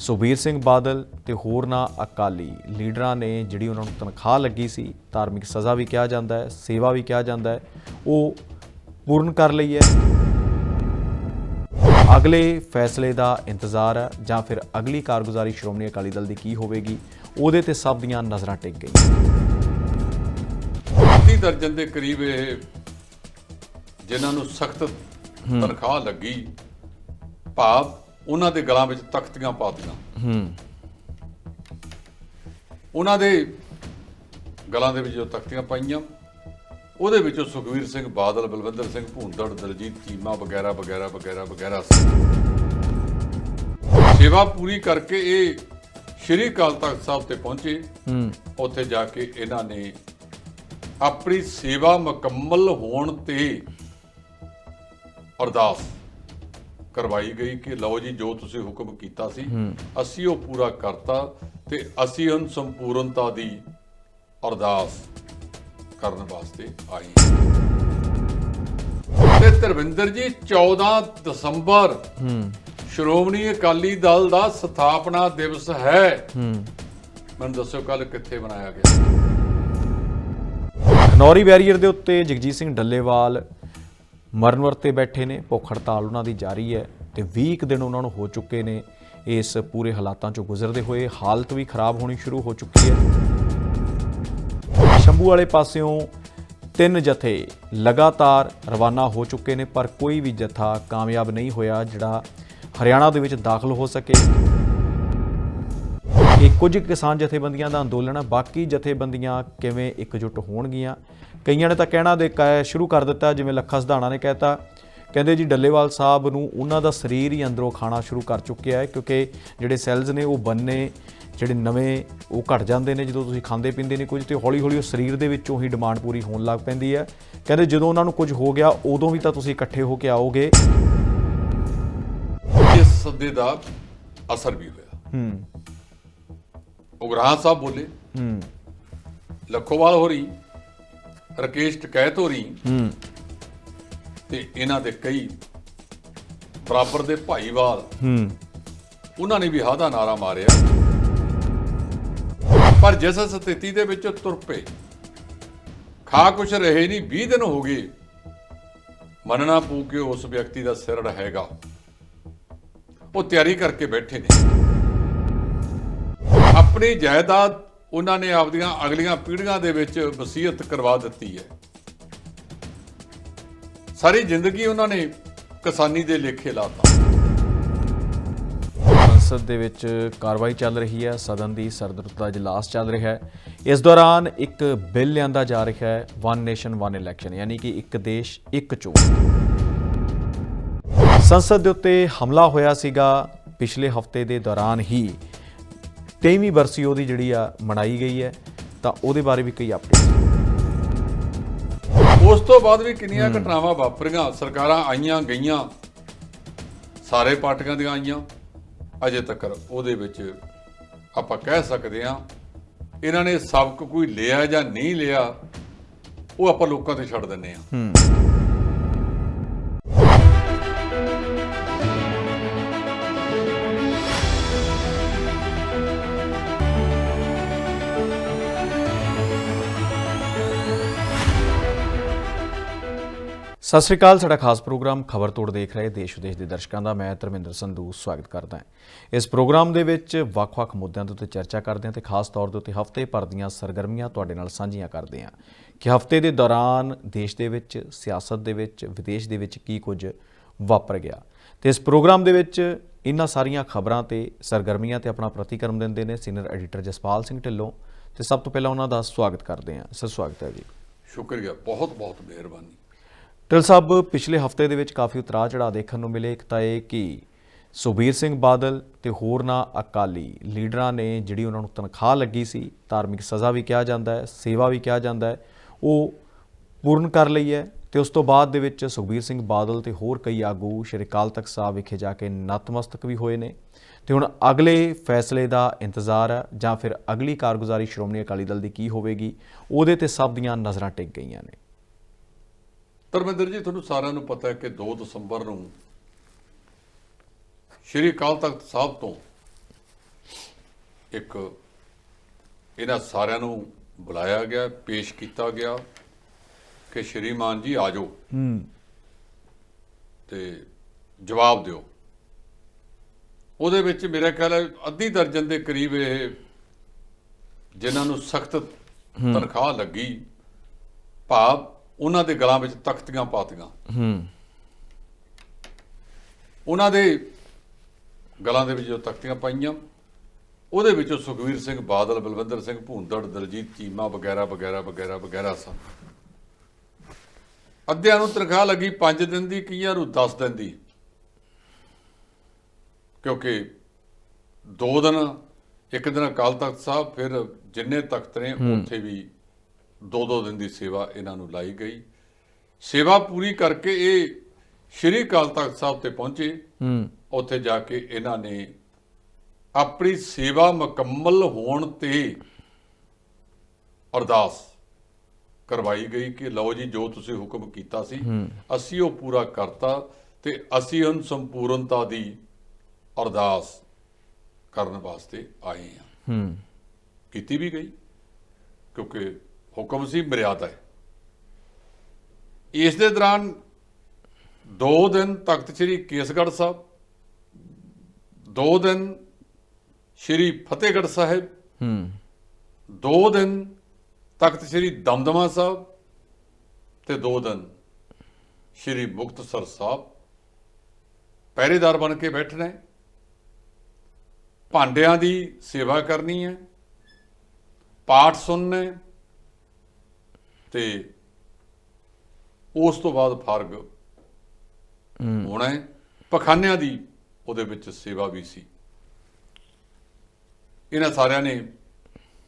ਸੁਖਬੀਰ ਸਿੰਘ ਬਾਦਲ ਤੇ ਹੋਰਨਾਂ ਅਕਾਲੀ ਲੀਡਰਾਂ ਨੇ ਜਿਹੜੀ ਉਹਨਾਂ ਨੂੰ ਤਨਖਾਹ ਲੱਗੀ ਸੀ ਧਾਰਮਿਕ ਸਜ਼ਾ ਵੀ ਕਿਹਾ ਜਾਂਦਾ ਹੈ ਸੇਵਾ ਵੀ ਕਿਹਾ ਜਾਂਦਾ ਹੈ ਉਹ ਪੂਰਨ ਕਰ ਲਈ ਹੈ। ਅਗਲੇ ਫੈਸਲੇ ਦਾ ਇੰਤਜ਼ਾਰ ਹੈ ਜਾਂ ਫਿਰ ਅਗਲੀ ਕਾਰਗੁਜ਼ਾਰੀ ਸ਼੍ਰੋਮਣੀ ਅਕਾਲੀ ਦਲ ਦੀ ਕੀ ਹੋਵੇਗੀ ਉਹਦੇ ਤੇ ਸਭ ਦੀਆਂ ਨਜ਼ਰਾਂ ਟਿਕ ਗਈਆਂ। ਅੱਧੀ ਦਰਜਨ ਦੇ ਕਰੀਬ ਇਹ ਜਿਨ੍ਹਾਂ ਨੂੰ ਸਖਤ ਤਨਖਾਹ ਲੱਗੀ ਭਾਵ ਉਹਨਾਂ ਦੇ ਗਲਾਂ ਵਿੱਚ ਤਖਤੀਆਂ ਪਾਤੀਆਂ। ਹੂੰ। ਉਹਨਾਂ ਦੇ ਗਲਾਂ ਦੇ ਵਿੱਚ ਜੋ ਤਖਤੀਆਂ ਪਾਈਆਂ ਉਹਦੇ ਵਿੱਚੋਂ ਸੁਖਵੀਰ ਸਿੰਘ ਬਾਦਲ ਬਲਵਿੰਦਰ ਸਿੰਘ ਭੂੰਦੜ ਦਲਜੀਤ ਚੀਮਾ ਵਗੈਰਾ ਵਗੈਰਾ ਵਗੈਰਾ ਵਗੈਰਾ ਸੀ ਸੇਵਾ ਪੂਰੀ ਕਰਕੇ ਇਹ ਸ਼੍ਰੀ ਅਕਾਲ ਤਖਤ ਸਾਹਿਬ ਤੇ ਪਹੁੰਚੇ। ਹੂੰ। ਉੱਥੇ ਜਾ ਕੇ ਇਹਨਾਂ ਨੇ ਆਪਣੀ ਸੇਵਾ ਮੁਕੰਮਲ ਹੋਣ ਤੇ ਅਰਦਾਸ ਕਰਵਾਈ ਗਈ ਕਿ ਲਓ ਜੀ ਜੋ ਤੁਸੀਂ ਹੁਕਮ ਕੀਤਾ ਸੀ ਅਸੀਂ ਉਹ ਪੂਰਾ ਕਰਤਾ ਤੇ ਅਸੀਂ ਹੁਣ ਸੰਪੂਰਨਤਾ ਦੀ ਅਰਦਾਸ ਕਰਨ ਵਾਸਤੇ ਆਏ ਹਾਂ। ਤੇ ਧਰਮਿੰਦਰ ਜੀ 14 ਦਸੰਬਰ ਹੂੰ। ਸ਼੍ਰੋਮਣੀ ਅਕਾਲੀ ਦਲ ਦਾ ਸਥਾਪਨਾ ਦਿਵਸ ਹੈ। ਹੂੰ। ਮੈਨੂੰ ਦੱਸੋ ਕੱਲ ਕਿੱਥੇ ਮਨਾਇਆ ਗਿਆ? ਖਨੌਰੀ ਬੈਰੀਅਰ ਦੇ ਉੱਤੇ ਜਗਜੀਤ ਸਿੰਘ ਡੱਲੇਵਾਲ ਮਰਨ ਵਰਤੇ ਬੈਠੇ ਨੇ, ਭੁੱਖ ਹੜਤਾਲ ਉਹਨਾਂ ਦੀ ਜਾਰੀ ਹੈ ਤੇ 20 ਕੁ ਦਿਨ ਉਹਨਾਂ ਨੂੰ ਹੋ ਚੁੱਕੇ ਨੇ। ਇਸ ਪੂਰੇ ਹਾਲਾਤਾਂ ਚੋਂ ਗੁਜ਼ਰਦੇ ਹੋਏ ਹਾਲਤ ਵੀ ਖਰਾਬ ਹੋਣੀ ਸ਼ੁਰੂ ਹੋ ਚੁੱਕੀ ਹੈ। ਸ਼ੰਭੂ ਵਾਲੇ ਪਾਸਿਓਂ ਤਿੰਨ ਜਥੇ ਲਗਾਤਾਰ ਰਵਾਨਾ ਹੋ ਚੁੱਕੇ ਨੇ, ਪਰ ਕੋਈ ਵੀ ਜਥਾ ਕਾਮਯਾਬ ਨਹੀਂ ਹੋਇਆ, ਜਿਹੜਾ ਹਰਿਆਣਾ ਦੇ ਵਿੱਚ ਦਾਖਲ ਹੋ ਸਕੇ। ਇਹ ਕੁਝ ਕਿਸਾਨ ਜਥੇਬੰਦੀਆਂ ਦਾ ਅੰਦੋਲਨ ਹੈ ਬਾਕੀ ਜਥੇਬੰਦੀਆਂ ਕਿਵੇਂ ਇਕਜੁੱਟ ਹੋਣਗੀਆਂ? ਕਈਆਂ ਨੇ ਤਾਂ ਕਹਿਣਾ ਦੇ ਸ਼ੁਰੂ ਕਰ ਦਿੱਤਾ ਜਿਵੇਂ ਲੱਖਾ ਸਧਾਣਾ ਨੇ ਕਹਿਤਾ। ਕਹਿੰਦੇ ਜੀ ਡੱਲੇਵਾਲ ਸਾਹਿਬ ਨੂੰ ਉਹਨਾਂ ਦਾ ਸਰੀਰ ਹੀ ਅੰਦਰੋਂ ਖਾਣਾ ਸ਼ੁਰੂ ਕਰ ਚੁੱਕਿਆ ਹੈ ਕਿਉਂਕਿ ਜਿਹੜੇ ਸੈੱਲਸ ਨੇ ਉਹ ਬੰਨੇ ਜਿਹੜੇ ਨਵੇਂ ਉਹ ਘਟ ਜਾਂਦੇ ਨੇ ਜਦੋਂ ਤੁਸੀਂ ਖਾਂਦੇ ਪੀਂਦੇ ਨਹੀਂ ਕੁਝ ਤੇ ਹੌਲੀ ਹੌਲੀ ਉਹ ਸਰੀਰ ਦੇ ਵਿੱਚੋਂ ਹੀ ਡਿਮਾਂਡ ਪੂਰੀ ਹੋਣ ਲੱਗ ਪੈਂਦੀ ਹੈ। ਕਹਿੰਦੇ ਜਦੋਂ ਉਹਨਾਂ ਨੂੰ ਕੁਝ ਹੋ ਗਿਆ ਉਦੋਂ ਵੀ ਤਾਂ ਤੁਸੀਂ ਇਕੱਠੇ ਹੋ ਕੇ ਆਓਗੇ। ਇਸ ਸੱਦੇ ਦਾ ਅਸਰ ਵੀ ਹੋਇਆ। ਹੂੰ। ਉਗਰਾਹ ਸਾਹਿਬ ਬੋਲੇ ਹੂੰ। ਲੱਖੋਵਾਲ ਹੋ ਰਹੀ ਰਕੇਸ਼ ਟਕੈਤ ਹੋ ਰਹੀ ਹੂੰ। ਤੇ ਇਹਨਾਂ ਦੇ ਕਈ ਬਰਾਬਰ ਦੇ ਭਾਈਵਾਲ ਹੂੰ। ਉਹਨਾਂ ਨੇ ਵੀ ਹਾਦਾ ਨਾਰਾ ਮਾਰਿਆ। ਪਰ ਜਿਸ ਸਥਿਤੀ ਦੇ ਵਿੱਚ ਤੁਰ ਪਏ ਖਾ ਕੁਛ ਰਹੇ ਨਹੀਂ 20 ਦਿਨ ਹੋ ਗਏ। ਮੰਨਣਾ ਪਊ ਕਿ ਉਸ ਵਿਅਕਤੀ ਦਾ ਸਿਰੜ ਹੈਗਾ। ਉਹ ਤਿਆਰੀ ਕਰਕੇ ਬੈਠੇ ਨੇ। ਆਪਣੀ ਜਾਇਦਾਦ ਉਹਨਾਂ ਨੇ ਆਪਦੀਆਂ ਅਗਲੀਆਂ ਪੀੜ੍ਹੀਆਂ ਦੇ ਵਿੱਚ ਵਸੀਅਤ ਕਰਵਾ ਦਿੱਤੀ ਹੈ। ਸਾਰੀ ਜ਼ਿੰਦਗੀ ਉਹਨਾਂ ਨੇ ਕਿਸਾਨੀ ਦੇ ਲੇਖੇ ਲਾਤਾ। ਸੰਸਦ ਦੇ ਵਿੱਚ ਕਾਰਵਾਈ ਚੱਲ ਰਹੀ ਹੈ, ਸਦਨ ਦੀ ਸਰਦਰੁੱਤ ਦਾ ਇਜਲਾਸ ਚੱਲ ਰਿਹਾ ਹੈ। ਇਸ ਦੌਰਾਨ ਇੱਕ ਬਿੱਲ ਲਿਆਂਦਾ ਜਾ ਰਿਹਾ ਹੈ ਵਨ ਨੇਸ਼ਨ ਵਨ ਇਲੈਕਸ਼ਨ ਯਾਨੀ ਕਿ ਇੱਕ ਦੇਸ਼, ਇੱਕ ਚੋਣ। ਸੰਸਦ ਦੇ ਉੱਤੇ ਹਮਲਾ ਹੋਇਆ ਸੀਗਾ ਪਿਛਲੇ ਹਫ਼ਤੇ ਦੇ ਦੌਰਾਨ ਹੀ। 23ਵੀਂ ਬਰਸੀ ਉਹਦੀ ਜਿਹੜੀ ਆ ਮਨਾਈ ਗਈ ਹੈ ਤਾਂ ਉਹਦੇ ਬਾਰੇ ਵੀ ਕਈ ਅਪਡੇਟ ਉਸ ਤੋਂ ਬਾਅਦ ਵੀ ਕਿੰਨੀਆਂ ਘਟਨਾਵਾਂ ਵਾਪਰੀਆਂ ਸਰਕਾਰਾਂ ਆਈਆਂ ਗਈਆਂ ਸਾਰੇ ਪਾਰਟੀਆਂ ਦੀਆਂ ਆਈਆਂ ਅਜੇ ਤੱਕ ਉਹਦੇ ਵਿੱਚ ਆਪਾਂ ਕਹਿ ਸਕਦੇ ਹਾਂ ਇਹਨਾਂ ਨੇ ਸਬਕ ਕੋਈ ਲਿਆ ਜਾਂ ਨਹੀਂ ਲਿਆ ਉਹ ਆਪਾਂ ਲੋਕਾਂ ਤੇ ਛੱਡ ਦਿੰਨੇ ਆ ਹੂੰ। ਸਤਿ ਸ਼੍ਰੀ ਅਕਾਲ, ਸਾਡਾ ਖਾਸ ਪ੍ਰੋਗਰਾਮ ਖਬਰ ਤੋੜ ਦੇਖ ਰਹੇ ਦੇਸ਼ ਵਿਦੇਸ਼ ਦੇ ਦਰਸ਼ਕਾਂ ਦਾ। ਮੈਂ ਧਰਮਿੰਦਰ ਸੰਧੂ, ਸਵਾਗਤ ਕਰਦਾ ਹਾਂ। ਇਸ ਪ੍ਰੋਗਰਾਮ ਦੇ ਵਿੱਚ ਵੱਖ-ਵੱਖ ਮੁੱਦਿਆਂ ਦੇ ਉੱਤੇ ਚਰਚਾ ਕਰਦੇ ਹਾਂ ਤੇ ਖਾਸ ਤੌਰ ਦੇ ਉੱਤੇ ਹਫ਼ਤੇ ਭਰ ਦੀਆਂ ਸਰਗਰਮੀਆਂ ਤੁਹਾਡੇ ਨਾਲ ਸਾਂਝੀਆਂ ਕਰਦੇ ਹਾਂ ਕਿ ਹਫ਼ਤੇ ਦੇ ਦੌਰਾਨ ਦੇਸ਼ ਦੇ ਵਿੱਚ, ਸਿਆਸਤ ਦੇ ਵਿੱਚ, ਵਿਦੇਸ਼ ਦੇ ਵਿੱਚ ਕੀ ਕੁਝ ਵਾਪਰ ਗਿਆ। ਤੇ ਇਸ ਪ੍ਰੋਗਰਾਮ ਦੇ ਵਿੱਚ ਇਹਨਾਂ ਸਾਰੀਆਂ ਖਬਰਾਂ ਤੇ ਸਰਗਰਮੀਆਂ ਤੇ ਆਪਣਾ ਪ੍ਰਤੀਕਰਮ ਦਿੰਦੇ ਨੇ ਸੀਨੀਅਰ ਐਡੀਟਰ ਜਸਪਾਲ ਸਿੰਘ ਢਿੱਲੋਂ ਤੇ ਸਭ ਤੋਂ ਪਹਿਲਾਂ ਉਹਨਾਂ ਦਾ ਸਵਾਗਤ ਕਰਦੇ ਹਾਂ। ਸਰ, ਸਵਾਗਤ ਹੈ ਜੀ। ਸ਼ੁਕਰੀਆ ਬਹੁਤ ਬਹੁਤ ਮਿਹਰਬਾਨੀ। ਟਿਲ ਸਾਹਿਬ, ਪਿਛਲੇ ਹਫ਼ਤੇ ਦੇ ਵਿੱਚ ਕਾਫੀ ਉਤਰਾਅ ਚੜਾਅ ਦੇਖਣ ਨੂੰ ਮਿਲੇ। ਇੱਕ ਤਾਂ ਇਹ ਕਿ ਸੁਖਬੀਰ ਸਿੰਘ ਬਾਦਲ ਤੇ ਹੋਰਨਾਂ ਅਕਾਲੀ ਲੀਡਰਾਂ ਨੇ ਜਿਹੜੀ ਉਹਨਾਂ ਨੂੰ ਤਨਖਾਹ ਲੱਗੀ ਸੀ, ਧਾਰਮਿਕ ਸਜ਼ਾ ਵੀ ਕਿਹਾ ਜਾਂਦਾ ਹੈ, ਸੇਵਾ ਵੀ ਕਿਹਾ ਜਾਂਦਾ ਹੈ, ਉਹ ਪੂਰਨ ਕਰ ਲਈ ਹੈ। ਤੇ ਉਸ ਤੋਂ ਬਾਅਦ ਦੇ ਵਿੱਚ ਸੁਖਬੀਰ ਸਿੰਘ ਬਾਦਲ ਤੇ ਹੋਰ ਕਈ ਆਗੂ ਸ਼੍ਰੀ ਅਕਾਲ ਤਖਤ ਸਾਹਿਬ ਵਿਖੇ ਜਾ ਕੇ ਨਤਮਸਤਕ ਵੀ ਹੋਏ ਨੇ। ਤੇ ਹੁਣ ਅਗਲੇ ਫੈਸਲੇ ਦਾ ਇੰਤਜ਼ਾਰ ਹੈ, ਜਾਂ ਫਿਰ ਅਗਲੀ ਕਾਰਗੁਜ਼ਾਰੀ ਸ਼੍ਰੋਮਣੀ ਅਕਾਲੀ ਦਲ ਦੀ ਕੀ ਹੋਵੇਗੀ, ਉਹਦੇ ਤੇ ਸਭ ਦੀਆਂ ਨਜ਼ਰਾਂ ਟਿਕ ਗਈਆਂ ਨੇ। ਧਰਮਿੰਦਰ ਜੀ ਤੁਹਾਨੂੰ ਸਾਰਿਆਂ ਨੂੰ ਪਤਾ ਹੈ ਕਿ 2 ਦਸੰਬਰ ਨੂੰ ਸ਼੍ਰੀ ਅਕਾਲ ਤਖਤ ਸਾਹਿਬ ਤੋਂ ਇੱਕ ਇਹਨਾਂ ਸਾਰਿਆਂ ਨੂੰ ਬੁਲਾਇਆ ਗਿਆ ਪੇਸ਼ ਕੀਤਾ ਗਿਆ ਕਿ ਸ਼੍ਰੀਮਾਨ ਜੀ ਆਜੋ ਹੂੰ। ਤੇ ਜਵਾਬ ਦਿਓ। ਉਹਦੇ ਵਿੱਚ ਮੇਰਾ ਖਿਆਲ ਹੈ ਅੱਧੀ ਦਰਜਨ ਦੇ ਕਰੀਬ ਇਹ ਜਿਨ੍ਹਾਂ ਨੂੰ ਸਖਤ ਤਨਖਾਹ ਲੱਗੀ ਭਾਵ ਉਹਨਾਂ ਦੇ ਗਲਾਂ ਵਿੱਚ ਤਖਤੀਆਂ ਪਾਤੀਆਂ। ਹੂੰ। ਉਹਨਾਂ ਦੇ ਗਲਾਂ ਦੇ ਵਿੱਚ ਜੋ ਤਖਤੀਆਂ ਪਾਈਆਂ ਉਹਦੇ ਵਿੱਚੋਂ ਸੁਖਵੀਰ ਸਿੰਘ ਬਾਦਲ ਬਲਵਿੰਦਰ ਸਿੰਘ ਭੂੰਦੜ ਦਲਜੀਤ ਚੀਮਾ ਵਗੈਰਾ ਵਗੈਰਾ ਵਗੈਰਾ ਵਗੈਰਾ ਸਨ। ਅੱਧਿਆਂ ਨੂੰ ਤਨਖਾਹ ਲੱਗੀ 5 ਦਿਨ ਦੀ ਕਈਆਂ ਨੂੰ 10 ਦਿਨ ਦੀ। ਕਿਉਂਕਿ ਦੋ ਦਿਨ ਇੱਕ ਦਿਨ ਅਕਾਲ ਤਖਤ ਸਾਹਿਬ ਫਿਰ ਜਿੰਨੇ ਤਖਤ ਨੇ ਉੱਥੇ ਵੀ ਦੋ ਦੋ ਦਿਨ ਦੀ ਸੇਵਾ ਇਹਨਾਂ ਨੂੰ ਲਾਈ ਗਈ। ਸੇਵਾ ਪੂਰੀ ਕਰਕੇ ਇਹ ਸ਼੍ਰੀ ਅਕਾਲ ਤਖਤ ਸਾਹਿਬ ਤੇ ਪਹੁੰਚੇ। ਹੂੰ। ਉੱਥੇ ਜਾ ਕੇ ਇਹਨਾਂ ਨੇ ਆਪਣੀ ਸੇਵਾ ਮੁਕੰਮਲ ਹੋਣ ਤੇ ਅਰਦਾਸ ਕਰਵਾਈ ਗਈ ਕਿ ਲਓ ਜੀ ਜੋ ਤੁਸੀਂ ਹੁਕਮ ਕੀਤਾ ਸੀ ਅਸੀਂ ਉਹ ਪੂਰਾ ਕਰਤਾ ਤੇ ਅਸੀਂ ਹੁਣ ਸੰਪੂਰਨਤਾ ਦੀ ਅਰਦਾਸ ਕਰਨ ਵਾਸਤੇ ਆਏ ਹਾਂ। ਹੂੰ। ਕੀਤੀ ਵੀ ਗਈ ਕਿਉਂਕਿ ਹੁਕਮ ਸੀ ਮਰਿਆਦਾ ਹੈ। ਇਸ ਦੇ ਦੌਰਾਨ ਦੋ ਦਿਨ ਤਖਤ ਸ੍ਰੀ ਕੇਸਗੜ੍ਹ ਸਾਹਿਬ ਦੋ ਦਿਨ ਸ੍ਰੀ ਫਤਿਹਗੜ੍ਹ ਸਾਹਿਬ ਹੂੰ। ਦੋ ਦਿਨ ਤਖਤ ਸ੍ਰੀ ਦਮਦਮਾ ਸਾਹਿਬ ਤੇ ਦੋ ਦਿਨ ਸ੍ਰੀ ਮੁਕਤਸਰ ਸਾਹਿਬ ਪਹਿਰੇਦਾਰ ਬਣ ਕੇ ਬੈਠਣਾ ਹੈ। ਭਾਂਡਿਆਂ ਦੀ ਸੇਵਾ ਕਰਨੀ ਹੈ ਪਾਠ ਸੁਣਨਾ ਤੇ ਉਸ ਤੋਂ ਬਾਅਦ ਫਰਗ ਹੋਣਾ ਹੈ। ਪਖਾਨਿਆਂ ਦੀ ਉਹਦੇ ਵਿੱਚ ਸੇਵਾ ਵੀ ਸੀ। ਇਹਨਾਂ ਸਾਰਿਆਂ ਨੇ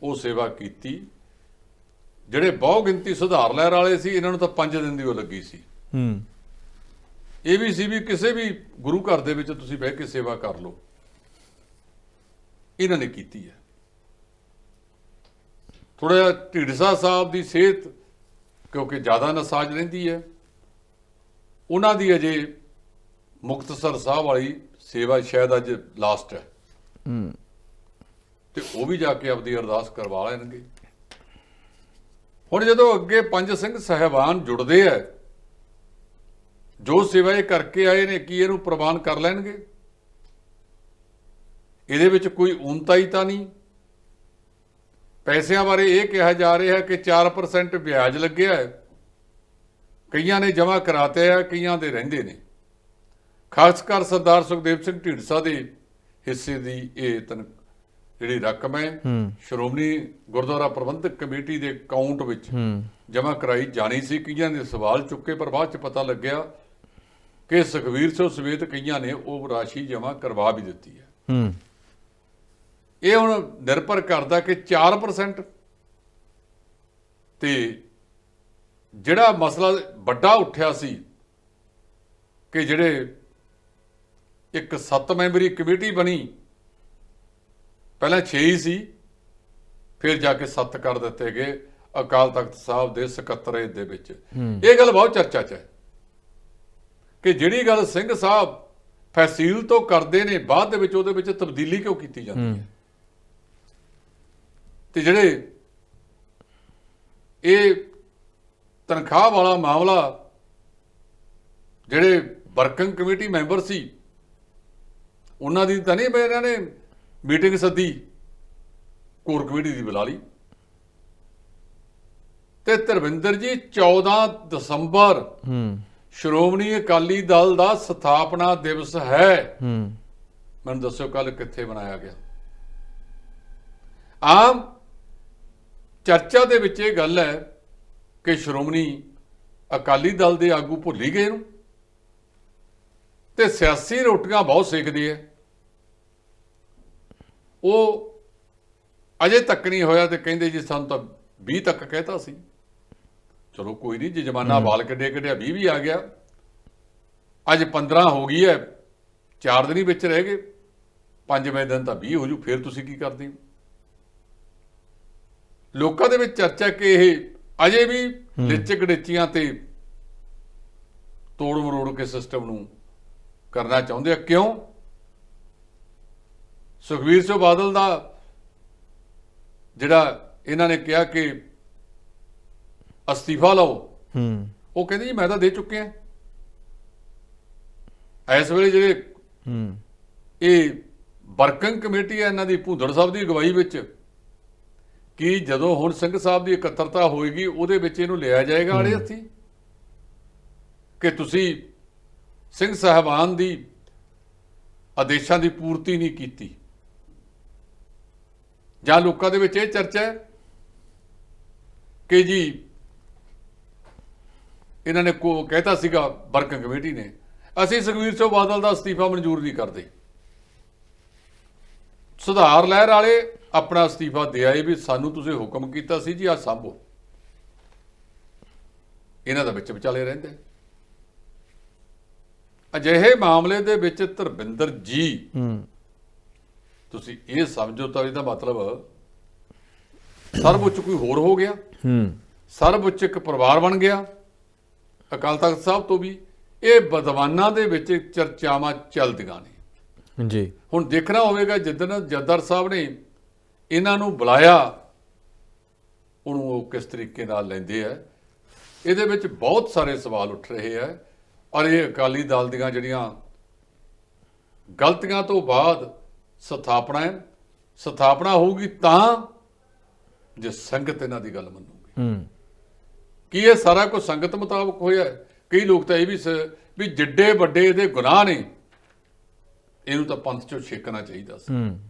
ਉਹ ਸੇਵਾ ਕੀਤੀ ਜਿਹੜੇ ਬਹੁ ਗਿਣਤੀ ਸੁਧਾਰ ਲਹਿਰ ਵਾਲੇ ਸੀ ਇਹਨਾਂ ਨੂੰ ਤਾਂ 5 ਦਿਨ ਦੀ ਉਹ ਲੱਗੀ ਸੀ। ਹੂੰ। ਇਹ ਵੀ ਸੀ ਵੀ ਕਿਸੇ ਵੀ ਗੁਰੂ ਘਰ ਦੇ ਵਿੱਚ ਤੁਸੀਂ ਬਹਿ ਕੇ ਸੇਵਾ ਕਰ ਲਓ। ਇਹਨਾਂ ਨੇ ਕੀਤੀ ਹੈ। ਥੋੜਾ ਢੀਡਸਾ ਸਾਹਿਬ ਦੀ ਸਿਹਤ ਕਿਉਂਕਿ ਜ਼ਿਆਦਾ ਨਸਾਜ ਰਹਿੰਦੀ ਹੈ। ਉਹਨਾਂ ਦੀ ਅਜੇ ਮੁਕਤਸਰ ਸਾਹਿਬ ਵਾਲੀ ਸੇਵਾ ਸ਼ਾਇਦ ਅੱਜ ਲਾਸਟ ਹੈ। ਹੂੰ। ਤੇ ਉਹ ਵੀ ਜਾ ਕੇ ਆਪਦੀ ਅਰਦਾਸ ਕਰਵਾ ਲੈਣਗੇ। ਹੁਣ ਜਦੋਂ ਅੱਗੇ ਪੰਜ ਸਿੰਘ ਸਹਿਬਾਨ ਜੁੜਦੇ ਆ ਜੋ ਸੇਵਾ ਇਹ ਕਰਕੇ ਆਏ ਨੇ ਕੀ ਇਹਨੂੰ ਪ੍ਰਵਾਨ ਕਰ ਲੈਣਗੇ? ਇਹਦੇ ਵਿੱਚ ਕੋਈ ਊਨਤਾਈ ਤਾਂ ਨਹੀਂ। ਪੈਸਿਆਂ ਬਾਰੇ ਇਹ ਕਿਹਾ ਜਾ ਰਿਹਾ ਹੈ ਕਿ 4% ਵਿਆਜ ਲੱਗਿਆ ਹੈ। ਕਈਆਂ ਨੇ ਜਮ੍ਹਾਂ ਕਰਾਤੇ ਆ ਕਈਆਂ ਦੇ ਰਹਿੰਦੇ ਨੇ। ਖਾਸ ਕਰ ਸਰਦਾਰ ਸੁਖਦੇਵ ਸਿੰਘ ਢੀਂਡਸਾ ਦੇ ਹਿੱਸੇ ਦੀ ਇਹ ਤਨ ਜਿਹੜੀ ਰਕਮ ਹੈ ਸ਼੍ਰੋਮਣੀ ਗੁਰਦੁਆਰਾ ਪ੍ਰਬੰਧਕ ਕਮੇਟੀ ਦੇ ਅਕਾਊਂਟ ਵਿੱਚ ਜਮ੍ਹਾਂ ਕਰਾਈ ਜਾਣੀ ਸੀ। ਕਈਆਂ ਨੇ ਸਵਾਲ ਚੁੱਕੇ ਪਰ ਬਾਅਦ ਚ ਪਤਾ ਲੱਗਿਆ ਕਿ ਸੁਖਵੀਰ ਸਿੰਘ ਸਮੇਤ ਕਈਆਂ ਨੇ ਉਹ ਰਾਸ਼ੀ ਜਮ੍ਹਾਂ ਕਰਵਾ ਵੀ ਦਿੱਤੀ ਹੂੰ। ਇਹ ਹੁਣ ਨਿਰਭਰ ਕਰਦਾ ਕਿ 4% ਤੇ ਜਿਹੜਾ ਮਸਲਾ ਵੱਡਾ ਉੱਠਿਆ ਸੀ ਕਿ ਜਿਹੜੇ ਇੱਕ ਸੱਤ ਮੈਂਬਰੀ ਕਮੇਟੀ ਬਣੀ ਪਹਿਲਾਂ 6 ਹੀ ਸੀ ਫਿਰ ਜਾ ਕੇ 7 ਕਰ ਦਿੱਤੇ ਗਏ ਅਕਾਲ ਤਖਤ ਸਾਹਿਬ ਦੇ ਸਕੱਤਰੇਤ ਦੇ ਵਿੱਚ। ਇਹ ਗੱਲ ਬਹੁਤ ਚਰਚਾ 'ਚ ਹੈ ਕਿ ਜਿਹੜੀ ਗੱਲ ਸਿੰਘ ਸਾਹਿਬ ਫੈਸੀਲ ਤੋਂ ਕਰਦੇ ਨੇ ਬਾਅਦ ਦੇ ਵਿੱਚ ਉਹਦੇ ਵਿੱਚ ਤਬਦੀਲੀ ਕਿਉਂ ਕੀਤੀ ਜਾਂਦੀ ਹੈ? ਤੇ ਜਿਹੜੇ ਇਹ ਤਨਖਾਹ ਵਾਲਾ ਮਾਮਲਾ ਜਿਹੜੇ ਵਰਕਿੰਗ ਕਮੇਟੀ ਮੈਂਬਰ ਸੀ ਉਹਨਾਂ ਦੀ ਤਾਂ ਨਹੀਂ ਬਈ ਇਹਨਾਂ ਨੇ ਮੀਟਿੰਗ ਸੱਦੀ ਕੋਰ ਕਮੇਟੀ ਦੀ ਬੁਲਾ ਲਈ। ਤੇ ਧਰਮਿੰਦਰ ਜੀ 14 ਦਸੰਬਰ ਹੂੰ। ਸ਼੍ਰੋਮਣੀ ਅਕਾਲੀ ਦਲ ਦਾ ਸਥਾਪਨਾ ਦਿਵਸ ਹੈ। ਹੂੰ। ਮੈਨੂੰ ਦੱਸਿਓ ਕੱਲ ਕਿੱਥੇ ਬਣਾਇਆ ਗਿਆ। ਆਮ ਚਰਚਾ ਦੇ ਵਿੱਚ ਇਹ ਗੱਲ ਹੈ ਕਿ ਸ਼੍ਰੋਮਣੀ ਅਕਾਲੀ ਦਲ ਦੇ ਆਗੂ ਭੁੱਲ ਹੀ ਗਏ ਨੂੰ ਤੇ ਸਿਆਸੀ ਰੋਟੀਆਂ ਬਹੁਤ ਸੇਕਦੇ ਆ ਉਹ ਅਜੇ ਤੱਕ ਨਹੀਂ ਹੋਇਆ ਤੇ ਕਹਿੰਦੇ ਜੀ ਸਾਨੂੰ ਤਾਂ 20 ਤੱਕ ਕਹਿਤਾ ਸੀ। ਚਲੋ ਕੋਈ ਨਹੀਂ ਜੇ ਜਮਾਨਾ ਵਾਲ ਕੱਢੇ ਕੱਢਿਆ 20 ਵੀ ਆ ਗਿਆ। ਅੱਜ 15 ਹੋ ਗਈ ਹੈ ਚਾਰ ਦਿਨ ਹੀ ਵਿੱਚ ਰਹਿ ਗਏ। ਪੰਜਵੇਂ ਦਿਨ ਤਾਂ 20 ਹੋ ਜੂ ਫਿਰ ਤੁਸੀਂ ਕੀ ਕਰਦੇ ਹੋ? ਲੋਕਾਂ ਦੇ ਵਿੱਚ ਚਰਚਾ ਕਿ ਇਹ ਅਜੇ ਵੀ ਲਿਚਕ ਡਿੱਚੀਆਂ ਤੇ ਤੋੜ ਮਰੋੜ ਕੇ ਸਿਸਟਮ ਨੂੰ ਕਰਨਾ ਚਾਹੁੰਦੇ ਆ। ਕਿਉਂ? ਸੁਖਵੀਰ ਸਿੰਘ ਬਾਦਲ ਦਾ ਜਿਹੜਾ ਇਹਨਾਂ ਨੇ ਕਿਹਾ ਕਿ ਅਸਤੀਫਾ ਲਓ ਹੂੰ। ਉਹ ਕਹਿੰਦੇ ਜੀ ਮੈਂ ਤਾਂ ਦੇ ਚੁੱਕਿਆ ਇਸ ਵੇਲੇ ਜਿਹੜੇ ਹੂੰ। ਇਹ ਵਰਕਿੰਗ ਕਮੇਟੀ ਹੈ ਇਹਨਾਂ ਦੀ ਭੂੰਦੜ ਸਾਹਿਬ ਦੀ ਅਗਵਾਈ ਵਿੱਚ ਕਿ ਜਦੋਂ ਹੁਣ ਸਿੰਘ ਸਾਹਿਬ ਦੀ ਇਕੱਤਰਤਾ ਹੋਏਗੀ ਉਹਦੇ ਵਿੱਚ ਇਹਨੂੰ ਲਿਆ ਜਾਏਗਾ ਆੜੇ ਹੱਥੀ? ਕਿ ਤੁਸੀਂ ਸਿੰਘ ਸਾਹਿਬਾਨ ਦੀ ਆਦੇਸ਼ਾਂ ਦੀ ਪੂਰਤੀ ਨਹੀਂ ਕੀਤੀ? ਜਾਂ ਲੋਕਾਂ ਦੇ ਵਿੱਚ ਇਹ ਚਰਚਾ ਹੈ ਕਿ ਜੀ ਇਹਨਾਂ ਨੇ ਕੋ ਕਹਿਤਾ ਸੀਗਾ ਵਰਕਿੰਗ ਕਮੇਟੀ ਨੇ ਅਸੀਂ ਸੁਖਵੀਰ ਸਿੰਘ ਬਾਦਲ ਦਾ ਅਸਤੀਫਾ ਮਨਜ਼ੂਰ ਨਹੀਂ ਕਰਦੇ। ਸੁਧਾਰ ਲਹਿਰ ਵਾਲੇ ਆਪਣਾ ਅਸਤੀਫਾ ਦੇ ਆਏ ਵੀ ਸਾਨੂੰ ਤੁਸੀਂ ਹੁਕਮ ਕੀਤਾ ਸੀ ਜੀ ਆ ਸਾਂਭੋ। ਇਹਨਾਂ ਦਾ ਵਿੱਚ ਵਿਚਾਲੇ ਰਹਿੰਦੇ। ਅਜਿਹੇ ਮਾਮਲੇ ਦੇ ਵਿੱਚ ਧਰਮਿੰਦਰ ਜੀ ਤੁਸੀਂ ਇਹ ਸਮਝੋ ਤਾਂ ਇਹਦਾ ਮਤਲਬ ਸਰਵਉੱਚ ਕੋਈ ਹੋਰ ਹੋ ਗਿਆ। ਹੂੰ। ਸਰਵਉੱਚ ਇੱਕ ਪਰਿਵਾਰ ਬਣ ਗਿਆ। ਅਕਾਲ ਤਖਤ ਸਾਹਿਬ ਤੋਂ ਵੀ ਇਹ ਬਦਵਾਨਾਂ ਦੇ ਵਿੱਚ ਚਰਚਾਵਾਂ ਚੱਲਦੀਆਂ ਨੇ। ਜੀ। ਹੁਣ ਦੇਖਣਾ ਹੋਵੇਗਾ ਜਿੱਦਣ ਜੱਦਰ ਸਾਹਿਬ ਨੇ ਇਹਨਾਂ ਨੂੰ ਬੁਲਾਇਆ ਉਹਨੂੰ ਉਹ ਕਿਸ ਤਰੀਕੇ ਨਾਲ ਲੈਂਦੇ ਆ? ਇਹਦੇ ਵਿੱਚ ਬਹੁਤ ਸਾਰੇ ਸਵਾਲ ਉੱਠ ਰਹੇ ਆ। ਔਰ ਇਹ ਅਕਾਲੀ ਦਲ ਦੀਆਂ ਜਿਹੜੀਆਂ ਗਲਤੀਆਂ ਤੋਂ ਬਾਅਦ ਸਥਾਪਨਾ ਹੈ ਸਥਾਪਨਾ ਹੋਊਗੀ ਤਾਂ ਜੇ ਸੰਗਤ ਇਹਨਾਂ ਦੀ ਗੱਲ ਮੰਨੂਗੀ। ਹੂੰ। ਕੀ ਇਹ ਸਾਰਾ ਕੁਝ ਸੰਗਤ ਮੁਤਾਬਕ ਹੋਇਆ? ਹੈ? ਕਈ ਲੋਕ ਤਾਂ ਇਹ ਵੀ ਵੀ ਜਿੱਡੇ ਵੱਡੇ ਇਹਦੇ ਗੁਨਾਹ ਨੇ ਇਹਨੂੰ ਤਾਂ ਪੰਥ ਚੋਂ ਛੇਕਣਾ ਚਾਹੀਦਾ ਸੀ। ਹੂੰ।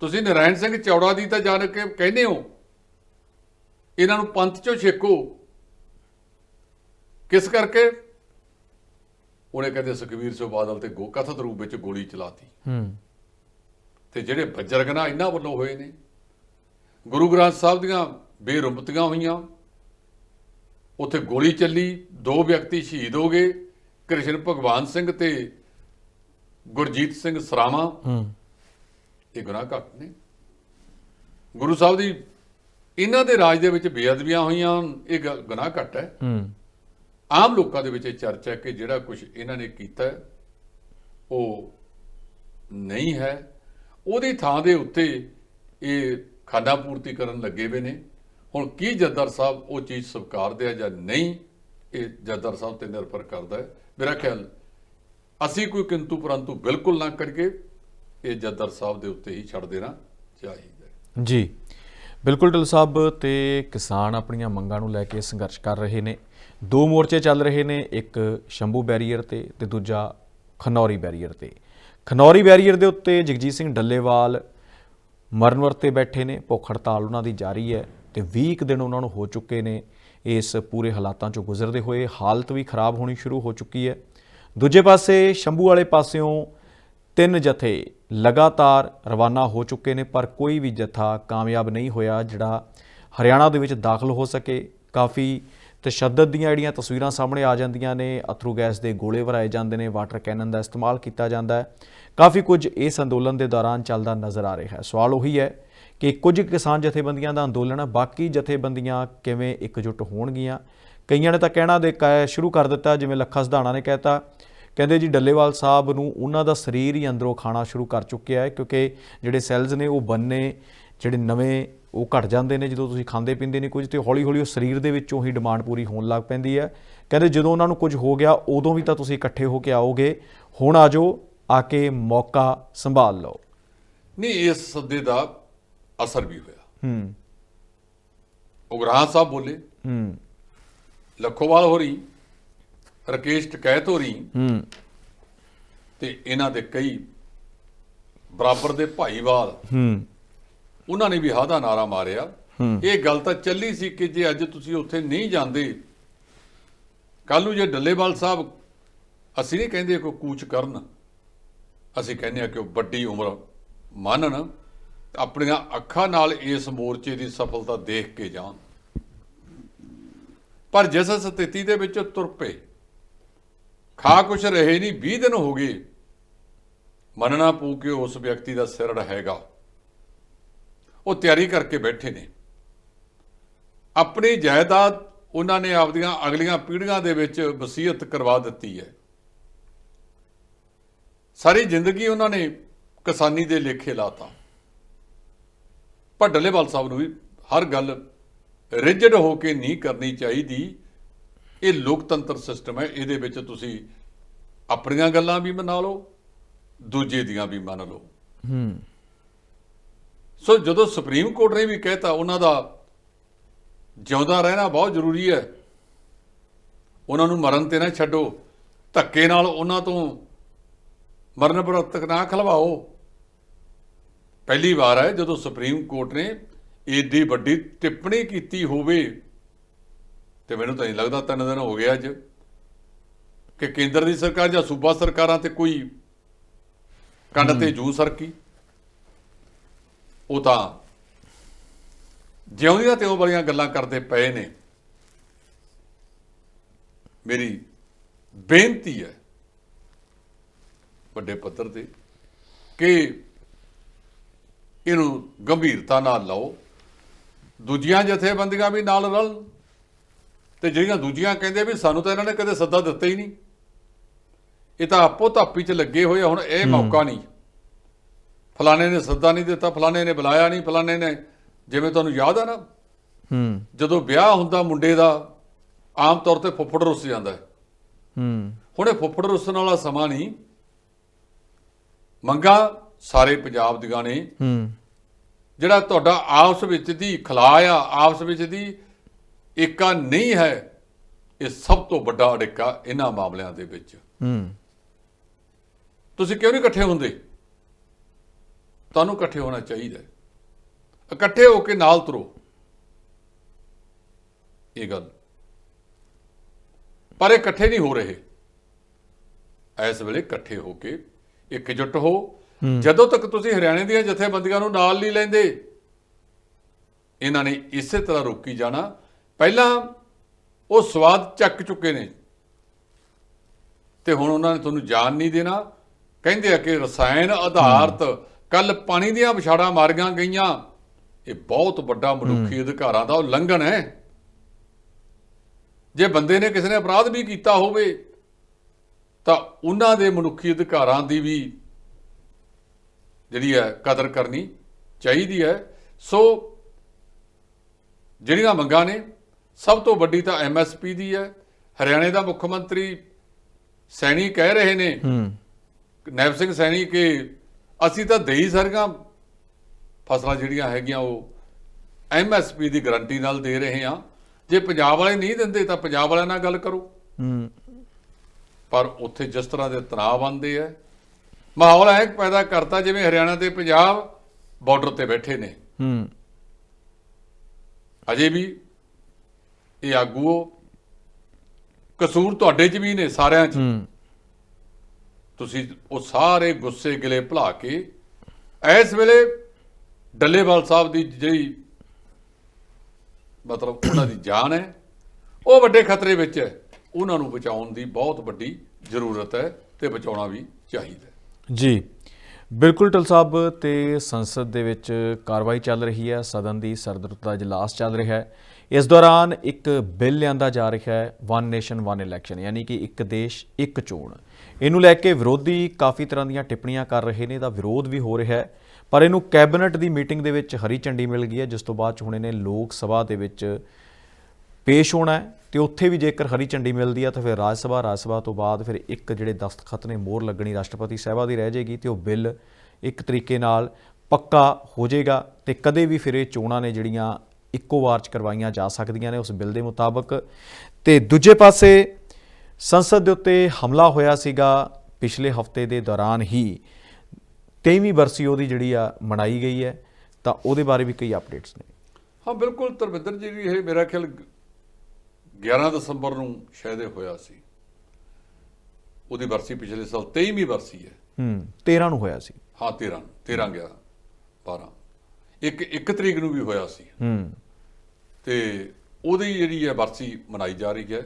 ਤੁਸੀਂ ਨਰਾਇਣ ਸਿੰਘ ਚੌੜਾ ਦੀ ਤਾਂ ਜਾਣ ਕੇ ਕਹਿੰਦੇ ਹੋ। ਇਹਨਾਂ ਨੂੰ ਪੰਥ ਚੋਂ ਛੇਕੋ। ਕਿਸ ਕਰਕੇ? ਉਹਨੇ ਕਹਿੰਦੇ ਸੁਖਵੀਰ ਸਿੰਘ ਬਾਦਲ ਤੇ ਗੋ ਕਥਤ ਰੂਪ ਵਿੱਚ ਗੋਲੀ ਚਲਾਤੀ। ਹੂੰ। ਤੇ ਜਿਹੜੇ ਬੱਜਰਗਨਾ ਇਹਨਾਂ ਵੱਲੋਂ ਹੋਏ ਨੇ। ਗੁਰੂ ਗ੍ਰੰਥ ਸਾਹਿਬ ਦੀਆਂ ਬੇਰੁਮਤੀਆਂ ਹੋਈਆਂ। ਉੱਥੇ ਗੋਲੀ ਚੱਲੀ ਦੋ ਵਿਅਕਤੀ ਸ਼ਹੀਦ ਹੋ ਗਏ। ਕ੍ਰਿਸ਼ਨ ਭਗਵਾਨ ਸਿੰਘ ਤੇ ਗੁਰਜੀਤ ਸਿੰਘ ਸਰਾਵਾਂ ਹੂੰ। ਇਹ ਗੁਨਾਹ ਘੱਟ ਨੇ। ਗੁਰੂ ਸਾਹਿਬ ਦੀ ਇਹਨਾਂ ਦੇ ਰਾਜ ਦੇ ਵਿੱਚ ਬੇਅਦਬੀਆਂ ਹੋਈਆਂ ਇਹ ਗੁਨਾਹ ਘੱਟ ਹੈ। ਹੂੰ। ਆਮ ਲੋਕਾਂ ਦੇ ਵਿੱਚ ਇਹ ਚਰਚਾ ਹੈ ਕਿ ਜਿਹੜਾ ਕੁਝ ਇਹਨਾਂ ਨੇ ਕੀਤਾ ਉਹ ਨਹੀਂ ਹੈ। ਉਹਦੀ ਥਾਂ ਦੇ ਉੱਤੇ ਇਹ ਖਾਨਾ ਪੂਰਤੀ ਕਰਨ ਲੱਗੇ ਹੋਏ ਨੇ। ਹੁਣ ਕੀ ਜੱਦਰ ਸਾਹਿਬ ਉਹ ਚੀਜ਼ ਸਵੀਕਾਰਦੇ ਆ ਜਾਂ ਨਹੀਂ ਇਹ ਜੱਦਰ ਸਾਹਿਬ ਤੇ ਨਿਰਭਰ ਕਰਦਾ ਹੈ। ਮੇਰਾ ਖਿਆਲ ਅਸੀਂ ਕੋਈ ਕਿੰਤੂ ਪਰੰਤੂ ਬਿਲਕੁਲ ਨਾ ਕਰਕੇ ਇਹ ਜੱਦਰ ਸਾਹਿਬ ਦੇ ਉੱਤੇ ਹੀ ਛੱਡ ਦੇਣਾ ਚਾਹੀਦਾ ਜੀ। ਬਿਲਕੁਲ ਢਿੱਲ ਸਾਹਿਬ, ਤੇ ਕਿਸਾਨ ਆਪਣੀਆਂ ਮੰਗਾਂ ਨੂੰ ਲੈ ਕੇ ਸੰਘਰਸ਼ ਕਰ ਰਹੇ ਨੇ। ਦੋ ਮੋਰਚੇ ਚੱਲ ਰਹੇ ਨੇ, ਇੱਕ ਸ਼ੰਭੂ ਬੈਰੀਅਰ ਤੇ ਤੇ ਦੂਜਾ ਖਨੌਰੀ ਬੈਰੀਅਰ ਤੇ। ਖਨੌਰੀ ਬੈਰੀਅਰ ਦੇ ਉੱਤੇ ਜਗਜੀਤ ਸਿੰਘ ਡੱਲੇਵਾਲ ਮਰਨ ਵਰਤੇ ਬੈਠੇ ਨੇ, ਭੁੱਖ ਹੜਤਾਲ ਉਹਨਾਂ ਦੀ ਜਾਰੀ ਹੈ ਤੇ 20 ਕੁ ਦਿਨ ਉਹਨਾਂ ਨੂੰ ਹੋ ਚੁੱਕੇ ਨੇ। ਇਸ ਪੂਰੇ ਹਾਲਾਤਾਂ ਚੋਂ ਗੁਜ਼ਰਦੇ ਹੋਏ ਹਾਲਤ ਵੀ ਖਰਾਬ ਹੋਣੀ ਸ਼ੁਰੂ ਹੋ ਚੁੱਕੀ ਹੈ। ਦੂਜੇ ਪਾਸੇ ਸ਼ੰਭੂ ਵਾਲੇ ਪਾਸਿਓਂ ਤਿੰਨ ਜਥੇ ਲਗਾਤਾਰ ਰਵਾਨਾ ਹੋ ਚੁੱਕੇ ਨੇ, ਪਰ ਕੋਈ ਵੀ ਜਥਾ ਕਾਮਯਾਬ ਨਹੀਂ ਹੋਇਆ, ਜਿਹੜਾ ਹਰਿਆਣਾ ਦੇ ਵਿੱਚ ਦਾਖਲ ਹੋ ਸਕੇ। ਕਾਫੀ ਤਸ਼ੱਦਦ ਦੀਆਂ ਜਿਹੜੀਆਂ ਤਸਵੀਰਾਂ ਸਾਹਮਣੇ ਆ ਜਾਂਦੀਆਂ ਨੇ, ਅਥਰੂ ਗੈਸ ਦੇ ਗੋਲੇ ਵਰਾਏ ਜਾਂਦੇ ਨੇ, ਵਾਟਰ ਕੈਨਨ ਦਾ ਇਸਤੇਮਾਲ ਕੀਤਾ ਜਾਂਦਾ ਹੈ। ਕਾਫੀ ਕੁਝ ਇਸ ਅੰਦੋਲਨ ਦੇ ਦੌਰਾਨ ਚੱਲਦਾ ਨਜ਼ਰ ਆ ਰਿਹਾ ਹੈ। ਸਵਾਲ ਉਹੀ ਹੈ ਕਿ ਕੁਝ ਕਿਸਾਨ ਜਥੇਬੰਦੀਆਂ ਦਾ ਅੰਦੋਲਨ ਹੈ ਬਾਕੀ ਜਥੇਬੰਦੀਆਂ ਕਿਵੇਂ ਇਕਜੁੱਟ ਹੋਣਗੀਆਂ? ਕਈਆਂ ਨੇ ਤਾਂ ਕਹਿਣਾ ਦੇ ਕ- ਸ਼ੁਰੂ ਕਰ ਦਿੱਤਾ, ਜਿਵੇਂ ਲੱਖਾ ਸਧਾਣਾ ਨੇ ਕਹਿਤਾ ਕਹਿੰਦੇ ਜੀ ਡੱਲੇਵਾਲ ਸਾਹਿਬ ਨੂੰ ਉਹਨਾਂ ਦਾ ਸਰੀਰ ਹੀ ਅੰਦਰੋਂ ਖਾਣਾ ਸ਼ੁਰੂ ਕਰ ਚੁੱਕਿਆ ਹੈ ਕਿਉਂਕਿ ਜਿਹੜੇ ਸੈੱਲਸ ਨੇ ਉਹ ਬੰਨੇ ਜਿਹੜੇ ਨਵੇਂ ਉਹ ਘਟ ਜਾਂਦੇ ਨੇ ਜਦੋਂ ਤੁਸੀਂ ਖਾਂਦੇ ਪੀਂਦੇ ਨਹੀਂ ਕੁਝ ਤੇ ਹੌਲੀ ਹੌਲੀ ਉਹ ਸਰੀਰ ਦੇ ਵਿੱਚੋਂ ਹੀ ਡਿਮਾਂਡ ਪੂਰੀ ਹੋਣ ਲੱਗ ਪੈਂਦੀ ਹੈ। ਕਹਿੰਦੇ ਜਦੋਂ ਉਹਨਾਂ ਨੂੰ ਕੁਝ ਹੋ ਗਿਆ ਉਦੋਂ ਵੀ ਤਾਂ ਤੁਸੀਂ ਇਕੱਠੇ ਹੋ ਕੇ ਆਓਗੇ। ਹੁਣ ਆ ਜਾਓ ਆ ਕੇ ਮੌਕਾ ਸੰਭਾਲ ਲਓ। ਨਹੀਂ ਇਸ ਸੱਦੇ ਦਾ ਅਸਰ ਵੀ ਹੋਇਆ। ਹੂੰ। ਉਗਰਾਹ ਸਾਹਿਬ ਬੋਲੇ ਹੂੰ। ਲੱਖੋਵਾਲ ਹੋ ਰਹੀ ਰਕੇਸ਼ ਟਕੈਤ ਹੋ ਰਹੀ ਹੂੰ। ਤੇ ਇਹਨਾਂ ਦੇ ਕਈ ਬਰਾਬਰ ਦੇ ਭਾਈਵਾਲ ਹੂੰ। ਉਹਨਾਂ ਨੇ ਵੀ ਹਾਂ ਦਾ ਨਾਰਾ ਮਾਰਿਆ। ਇਹ ਗੱਲ ਤਾਂ ਚੱਲੀ ਸੀ ਕਿ ਜੇ ਅੱਜ ਤੁਸੀਂ ਉੱਥੇ ਨਹੀਂ ਜਾਂਦੇ ਕੱਲ ਨੂੰ ਜੇ ਡੱਲੇਵਾਲ ਸਾਹਿਬ ਅਸੀਂ ਨਹੀਂ ਕਹਿੰਦੇ ਕੋਈ ਕੂਚ ਕਰਨ ਅਸੀਂ ਕਹਿੰਦੇ ਆ ਕਿ ਉਹ ਵੱਡੀ ਉਮਰ ਮੰਨਣ ਆਪਣੀਆਂ ਅੱਖਾਂ ਨਾਲ ਇਸ ਮੋਰਚੇ ਦੀ ਸਫਲਤਾ ਦੇਖ ਕੇ ਜਾਣ। ਪਰ ਜਿਸ ਸਥਿਤੀ ਦੇ ਵਿੱਚ ਤੁਰ ਪਏ। ਖਾ ਕੁਛ ਰਹੇ ਨਹੀਂ 20 ਦਿਨ ਹੋ ਗਏ। ਮੰਨਣਾ ਪਊ ਕਿ ਉਸ ਵਿਅਕਤੀ ਦਾ ਸਿਰੜ ਹੈਗਾ। ਉਹ ਤਿਆਰੀ ਕਰਕੇ ਬੈਠੇ ਨੇ। ਆਪਣੀ ਜਾਇਦਾਦ ਉਹਨਾਂ ਨੇ ਆਪਦੀਆਂ ਅਗਲੀਆਂ ਪੀੜ੍ਹੀਆਂ ਦੇ ਵਿੱਚ ਵਸੀਅਤ ਕਰਵਾ ਦਿੱਤੀ ਹੈ। ਸਾਰੀ ਜ਼ਿੰਦਗੀ ਉਹਨਾਂ ਨੇ ਕਿਸਾਨੀ ਦੇ ਲੇਖੇ ਲਾਤਾ। ਪਰ ਡੱਲੇਵਾਲ ਸਾਹਿਬ ਨੂੰ ਵੀ ਹਰ ਗੱਲ ਰਿਜਡ ਹੋ ਕੇ ਨਹੀਂ ਕਰਨੀ ਚਾਹੀਦੀ। ਇਹ ਲੋਕਤੰਤਰ ਸਿਸਟਮ ਹੈ ਇਹਦੇ ਵਿੱਚ ਤੁਸੀਂ ਆਪਣੀਆਂ ਗੱਲਾਂ ਵੀ ਮਨਾ ਲਓ ਦੂਜੇ ਦੀਆਂ ਵੀ ਮੰਨ ਲਓ। ਹੂੰ। ਸੋ ਜਦੋਂ ਸੁਪਰੀਮ ਕੋਰਟ ਨੇ ਵੀ ਕਹਿਤਾ ਉਹਨਾਂ ਦਾ ਜਿਉਂਦਾ ਰਹਿਣਾ ਬਹੁਤ ਜ਼ਰੂਰੀ ਹੈ। ਉਹਨਾਂ ਨੂੰ ਮਰਨ ਤੇ ਨਾ ਛੱਡੋ ਧੱਕੇ ਨਾਲ ਉਹਨਾਂ ਤੋਂ ਮਰਨ ਵਰਤ ਨਾ ਖਲਵਾਓ। ਪਹਿਲੀ ਵਾਰ ਹੈ ਜਦੋਂ ਸੁਪਰੀਮ ਕੋਰਟ ਨੇ ਏਡੀ ਵੱਡੀ ਟਿੱਪਣੀ ਕੀਤੀ ਹੋਵੇ ਤੇ ਮੈਨੂੰ ਤਾਂ ਨਹੀਂ ਲੱਗਦਾ ਤਿੰਨ ਦਿਨ ਹੋ ਗਏ ਅੱਜ ਕਿ ਕੇਂਦਰ ਦੀ ਸਰਕਾਰ ਜਾਂ ਸੂਬਾ ਸਰਕਾਰਾਂ ਤੇ ਕੋਈ ਕੰਨ ਤੇ ਜੂ ਸਰਕੀ। ਉਹ ਤਾਂ ਜਿਉਂਦੀਆਂ ਤੇ ਉਹ ਬੜੀਆਂ ਗੱਲਾਂ ਕਰਦੇ ਪਏ ਨੇ। ਮੇਰੀ ਬੇਨਤੀ ਹੈ ਵੱਡੇ ਪੱਧਰ ਤੇ ਕਿ ਇਹਨੂੰ ਗੰਭੀਰਤਾ ਨਾਲ ਲਓ। ਦੂਜੀਆਂ ਜਥੇਬੰਦੀਆਂ ਵੀ ਨਾਲ ਰਲ ਤੇ ਜਿਹੜੀਆਂ ਦੂਜੀਆਂ ਕਹਿੰਦੇ ਵੀ ਸਾਨੂੰ ਤਾਂ ਇਹਨਾਂ ਨੇ ਕਦੇ ਸੱਦਾ ਦਿੱਤਾ ਹੀ ਨਹੀਂ। ਇਹ ਤਾਂ ਆਪੋ ਧਾਪੀ ਚ ਲੱਗੇ ਹੋਏ ਆ, ਹੁਣ ਇਹ ਮੌਕਾ ਨਹੀਂ। ਫਲਾਣੇ ਨੇ ਸੱਦਾ ਨਹੀਂ ਦਿੱਤਾ ਫਲਾਣੇ ਨੇ ਬੁਲਾਇਆ ਨਹੀਂ ਫਲਾਣੇ ਨੇ ਜਿਵੇਂ ਤੁਹਾਨੂੰ ਯਾਦ ਆ ਨਾ ਹੂੰ। ਜਦੋਂ ਵਿਆਹ ਹੁੰਦਾ ਮੁੰਡੇ ਦਾ ਆਮ ਤੌਰ ਤੇ ਫੁੱਫੜ ਰੁੱਸ ਜਾਂਦਾ ਹੈ। ਹੂੰ। ਹੁਣ ਇਹ ਫੁੱਫੜ ਰੁੱਸਣ ਵਾਲਾ ਸਮਾਂ ਨਹੀਂ। ਮੰਗਾ ਸਾਰੇ ਪੰਜਾਬ ਦੀਆਂ ਨੇ। ਹੂੰ। ਜਿਹੜਾ ਤੁਹਾਡਾ ਆਪਸ ਵਿੱਚ ਦੀ ਖਲਾ ਆ ਆਪਸ ਵਿੱਚ ਦੀ ਏਕਾ ਨਹੀਂ ਹੈ ਇਹ ਸਭ ਤੋਂ ਵੱਡਾ ਅੜਿੱਕਾ ਇਹਨਾਂ ਮਾਮਲਿਆਂ ਦੇ ਵਿੱਚ। ਹੂੰ। ਤੁਸੀਂ ਕਿਉਂ ਨਹੀਂ ਇਕੱਠੇ ਹੁੰਦੇ? ਤੁਹਾਨੂੰ ਇਕੱਠੇ ਹੋਣਾ ਚਾਹੀਦਾ। ਇਕੱਠੇ ਹੋ ਕੇ ਨਾਲ ਤੁਰੋ। ਇਹ ਗੱਲ। ਪਰ ਇਹ ਇਕੱਠੇ ਨਹੀਂ ਹੋ ਰਹੇ। ਇਸ ਵੇਲੇ ਇਕੱਠੇ ਹੋ ਕੇ ਇਕਜੁੱਟ ਹੋ। ਜਦੋਂ ਤੱਕ ਤੁਸੀਂ ਹਰਿਆਣੇ ਦੀਆਂ ਜਥੇਬੰਦੀਆਂ ਨੂੰ ਨਾਲ ਨਹੀਂ ਲੈਂਦੇ ਇਹਨਾਂ ਨੇ ਇਸੇ ਤਰ੍ਹਾਂ ਰੋਕੀ ਜਾਣਾ। ਪਹਿਲਾਂ ਉਹ ਸਵਾਦ ਚੱਕ ਚੁੱਕੇ ਨੇ। ਤੇ ਹੁਣ ਉਹਨਾਂ ਨੇ ਤੁਹਾਨੂੰ ਜਾਣ ਨਹੀਂ ਦੇਣਾ। ਕਹਿੰਦੇ ਆ ਕਿ ਰਸਾਇਣ ਆਧਾਰਿਤ ਕੱਲ ਪਾਣੀ ਦੀਆਂ ਵਿਛਾੜਾਂ ਮਾਰੀਆਂ ਗਈਆਂ। ਇਹ ਬਹੁਤ ਵੱਡਾ ਮਨੁੱਖੀ ਅਧਿਕਾਰਾਂ ਦਾ ਉਲੰਘਣ ਹੈ। ਜੇ ਬੰਦੇ ਨੇ ਕਿਸੇ ਨੇ ਅਪਰਾਧ ਵੀ ਕੀਤਾ ਹੋਵੇ ਤਾਂ ਉਹਨਾਂ ਦੇ ਮਨੁੱਖੀ ਅਧਿਕਾਰਾਂ ਦੀ ਵੀ ਜਿਹੜੀ ਹੈ ਕਦਰ ਕਰਨੀ ਚਾਹੀਦੀ ਹੈ। ਸੋ ਜਿਹੜੀਆਂ ਮੰਗਾਂ ਨੇ ਸਭ ਤੋਂ ਵੱਡੀ ਤਾਂ ਐਮਐਸਪੀ ਦੀ ਹੈ। ਹਰਿਆਣੇ ਦਾ ਮੁੱਖ ਮੰਤਰੀ ਸੈਣੀ ਕਹਿ ਰਹੇ ਨੇ ਹੂੰ। ਨੈਬ ਸਿੰਘ ਸੈਣੀ ਕਿ ਅਸੀਂ ਤਾਂ ਦੇਈ ਸਾਰੀਆਂ ਫਸਲਾਂ ਜਿਹੜੀਆਂ ਹੈਗੀਆਂ ਉਹ ਐਮਐਸਪੀ ਦੀ ਗਾਰੰਟੀ ਨਾਲ ਦੇ ਰਹੇ ਹਾਂ। ਜੇ ਪੰਜਾਬ ਵਾਲੇ ਨਹੀਂ ਦਿੰਦੇ ਤਾਂ ਪੰਜਾਬ ਵਾਲਿਆਂ ਨਾਲ ਗੱਲ ਕਰੋ। ਪਰ ਉੱਥੇ ਜਿਸ ਤਰ੍ਹਾਂ ਦੇ ਤਣਾਅ ਬਣਦੇ ਆ ਮਾਹੌਲ ਐ ਪੈਦਾ ਕਰਤਾ ਜਿਵੇਂ ਹਰਿਆਣਾ ਤੇ ਪੰਜਾਬ ਬਾਰਡਰ ਤੇ ਬੈਠੇ ਨੇ। ਹੂੰ। ਅਜੇ ਵੀ ਇਹ ਆਗੂਓ ਕਸੂਰ ਤੁਹਾਡੇ 'ਚ ਵੀ ਨੇ ਸਾਰਿਆਂ 'ਚ। ਤੁਸੀਂ ਉਹ ਸਾਰੇ ਗੁੱਸੇ ਗਿਲੇ ਭੁਲਾ ਕੇ ਇਸ ਵੇਲੇ ਡੱਲੇਵਾਲ ਸਾਹਿਬ ਦੀ ਜਿਹੜੀ ਮਤਲਬ ਉਹਨਾਂ ਦੀ ਜਾਨ ਹੈ ਉਹ ਵੱਡੇ ਖਤਰੇ ਵਿੱਚ ਹੈ। ਉਹਨਾਂ ਨੂੰ ਬਚਾਉਣ ਦੀ ਬਹੁਤ ਵੱਡੀ ਜ਼ਰੂਰਤ ਹੈ ਤੇ ਬਚਾਉਣਾ ਵੀ ਚਾਹੀਦਾ ਜੀ। ਬਿਲਕੁਲ ਟਲ ਸਾਹਿਬ ਤੇ ਸੰਸਦ ਦੇ ਵਿੱਚ ਕਾਰਵਾਈ ਚੱਲ ਰਹੀ ਹੈ। ਸਦਨ ਦੀ ਸਰਦਰੁੱਤ ਦਾ ਇਜਲਾਸ ਚੱਲ ਰਿਹਾ ਹੈ। ਇਸ ਦੌਰਾਨ ਇੱਕ ਬਿੱਲ ਲਿਆਂਦਾ ਜਾ ਰਿਹਾ ਹੈ ਵਨ ਨੇਸ਼ਨ ਵਨ ਇਲੈਕਸ਼ਨ ਯਾਨੀ ਕਿ ਇੱਕ ਦੇਸ਼, ਇੱਕ ਚੋਣ। ਇਹਨੂੰ ਲੈ ਕੇ ਵਿਰੋਧੀ ਕਾਫੀ ਤਰ੍ਹਾਂ ਦੀਆਂ ਟਿੱਪਣੀਆਂ ਕਰ ਰਹੇ ਨੇ, ਇਹਦਾ ਵਿਰੋਧ ਵੀ ਹੋ ਰਿਹਾ ਹੈ। ਪਰ ਇਹਨੂੰ ਕੈਬਨਿਟ ਦੀ ਮੀਟਿੰਗ ਦੇ ਵਿੱਚ ਹਰੀ ਝੰਡੀ ਮਿਲ ਗਈ ਹੈ, ਜਿਸ ਤੋਂ ਬਾਅਦ 'ਚ ਹੁਣ ਇਹਨੇ ਲੋਕ ਸਭਾ ਦੇ ਵਿੱਚ ਪੇਸ਼ ਹੋਣਾ ਹੈ, ਤੇ ਉੱਥੇ ਵੀ ਜੇਕਰ ਹਰੀ ਝੰਡੀ ਮਿਲਦੀ ਹੈ, ਤਾਂ ਫਿਰ ਰਾਜ ਸਭਾ ਰਾਜ ਸਭਾ ਤੋਂ ਬਾਅਦ ਫਿਰ ਇੱਕ ਜਿਹੜੇ ਦਸਤਖਤ ਨੇ, ਮੋਹਰ ਲੱਗਣੀ ਰਾਸ਼ਟਰਪਤੀ ਸਾਹਿਬਾ ਦੀ ਰਹਿ ਜਾਏਗੀ ਤੇ ਉਹ ਬਿੱਲ ਇੱਕ ਤਰੀਕੇ ਨਾਲ ਪੱਕਾ ਹੋ ਜਾਏਗਾ ਤੇ ਕਦੇ ਵੀ ਫਿਰ ਇਹ ਚੋਣਾਂ ਨੇ ਜਿਹੜੀਆਂ ਇੱਕੋ ਵਾਰ ਚ ਕਰਵਾਈਆਂ ਜਾ ਸਕਦੀਆਂ ਨੇ ਉਸ ਬਿੱਲ ਦੇ ਮੁਤਾਬਕ। ਤੇ ਦੂਜੇ ਪਾਸੇ ਸੰਸਦ ਦੇ ਉੱਤੇ ਹਮਲਾ ਹੋਇਆ ਸੀਗਾ ਪਿਛਲੇ ਹਫ਼ਤੇ ਦੇ ਦੌਰਾਨ ਹੀ। 23ਵੀਂ ਬਰਸੀ ਉਹਦੀ ਜਿਹੜੀ ਆ ਮਨਾਈ ਗਈ ਹੈ ਤਾਂ ਉਹਦੇ ਬਾਰੇ ਵੀ ਕਈ ਅਪਡੇਟਸ ਨੇ। ਹਾਂ ਬਿਲਕੁਲ ਧਰਮਿੰਦਰ ਜੀ ਇਹ ਮੇਰਾ ਖਿਆਲ 11 ਦਸੰਬਰ ਨੂੰ ਸ਼ਾਇਦ ਇਹ ਹੋਇਆ ਸੀ। ਉਹਦੀ ਬਰਸੀ ਪਿਛਲੇ ਸਾਲ 23ਵੀਂ ਬਰਸੀ ਹੈ। ਹੂੰ 13 ਨੂੰ ਹੋਇਆ ਸੀ। ਹਾਂ 13 13 11 12 ਇੱਕ ਇੱਕ ਤਰੀਕ ਨੂੰ ਵੀ ਹੋਇਆ ਸੀ। ਹੂੰ। ਤੇ ਉਹਦੀ ਜਿਹੜੀ ਹੈ ਬਰਸੀ ਮਨਾਈ ਜਾ ਰਹੀ ਹੈ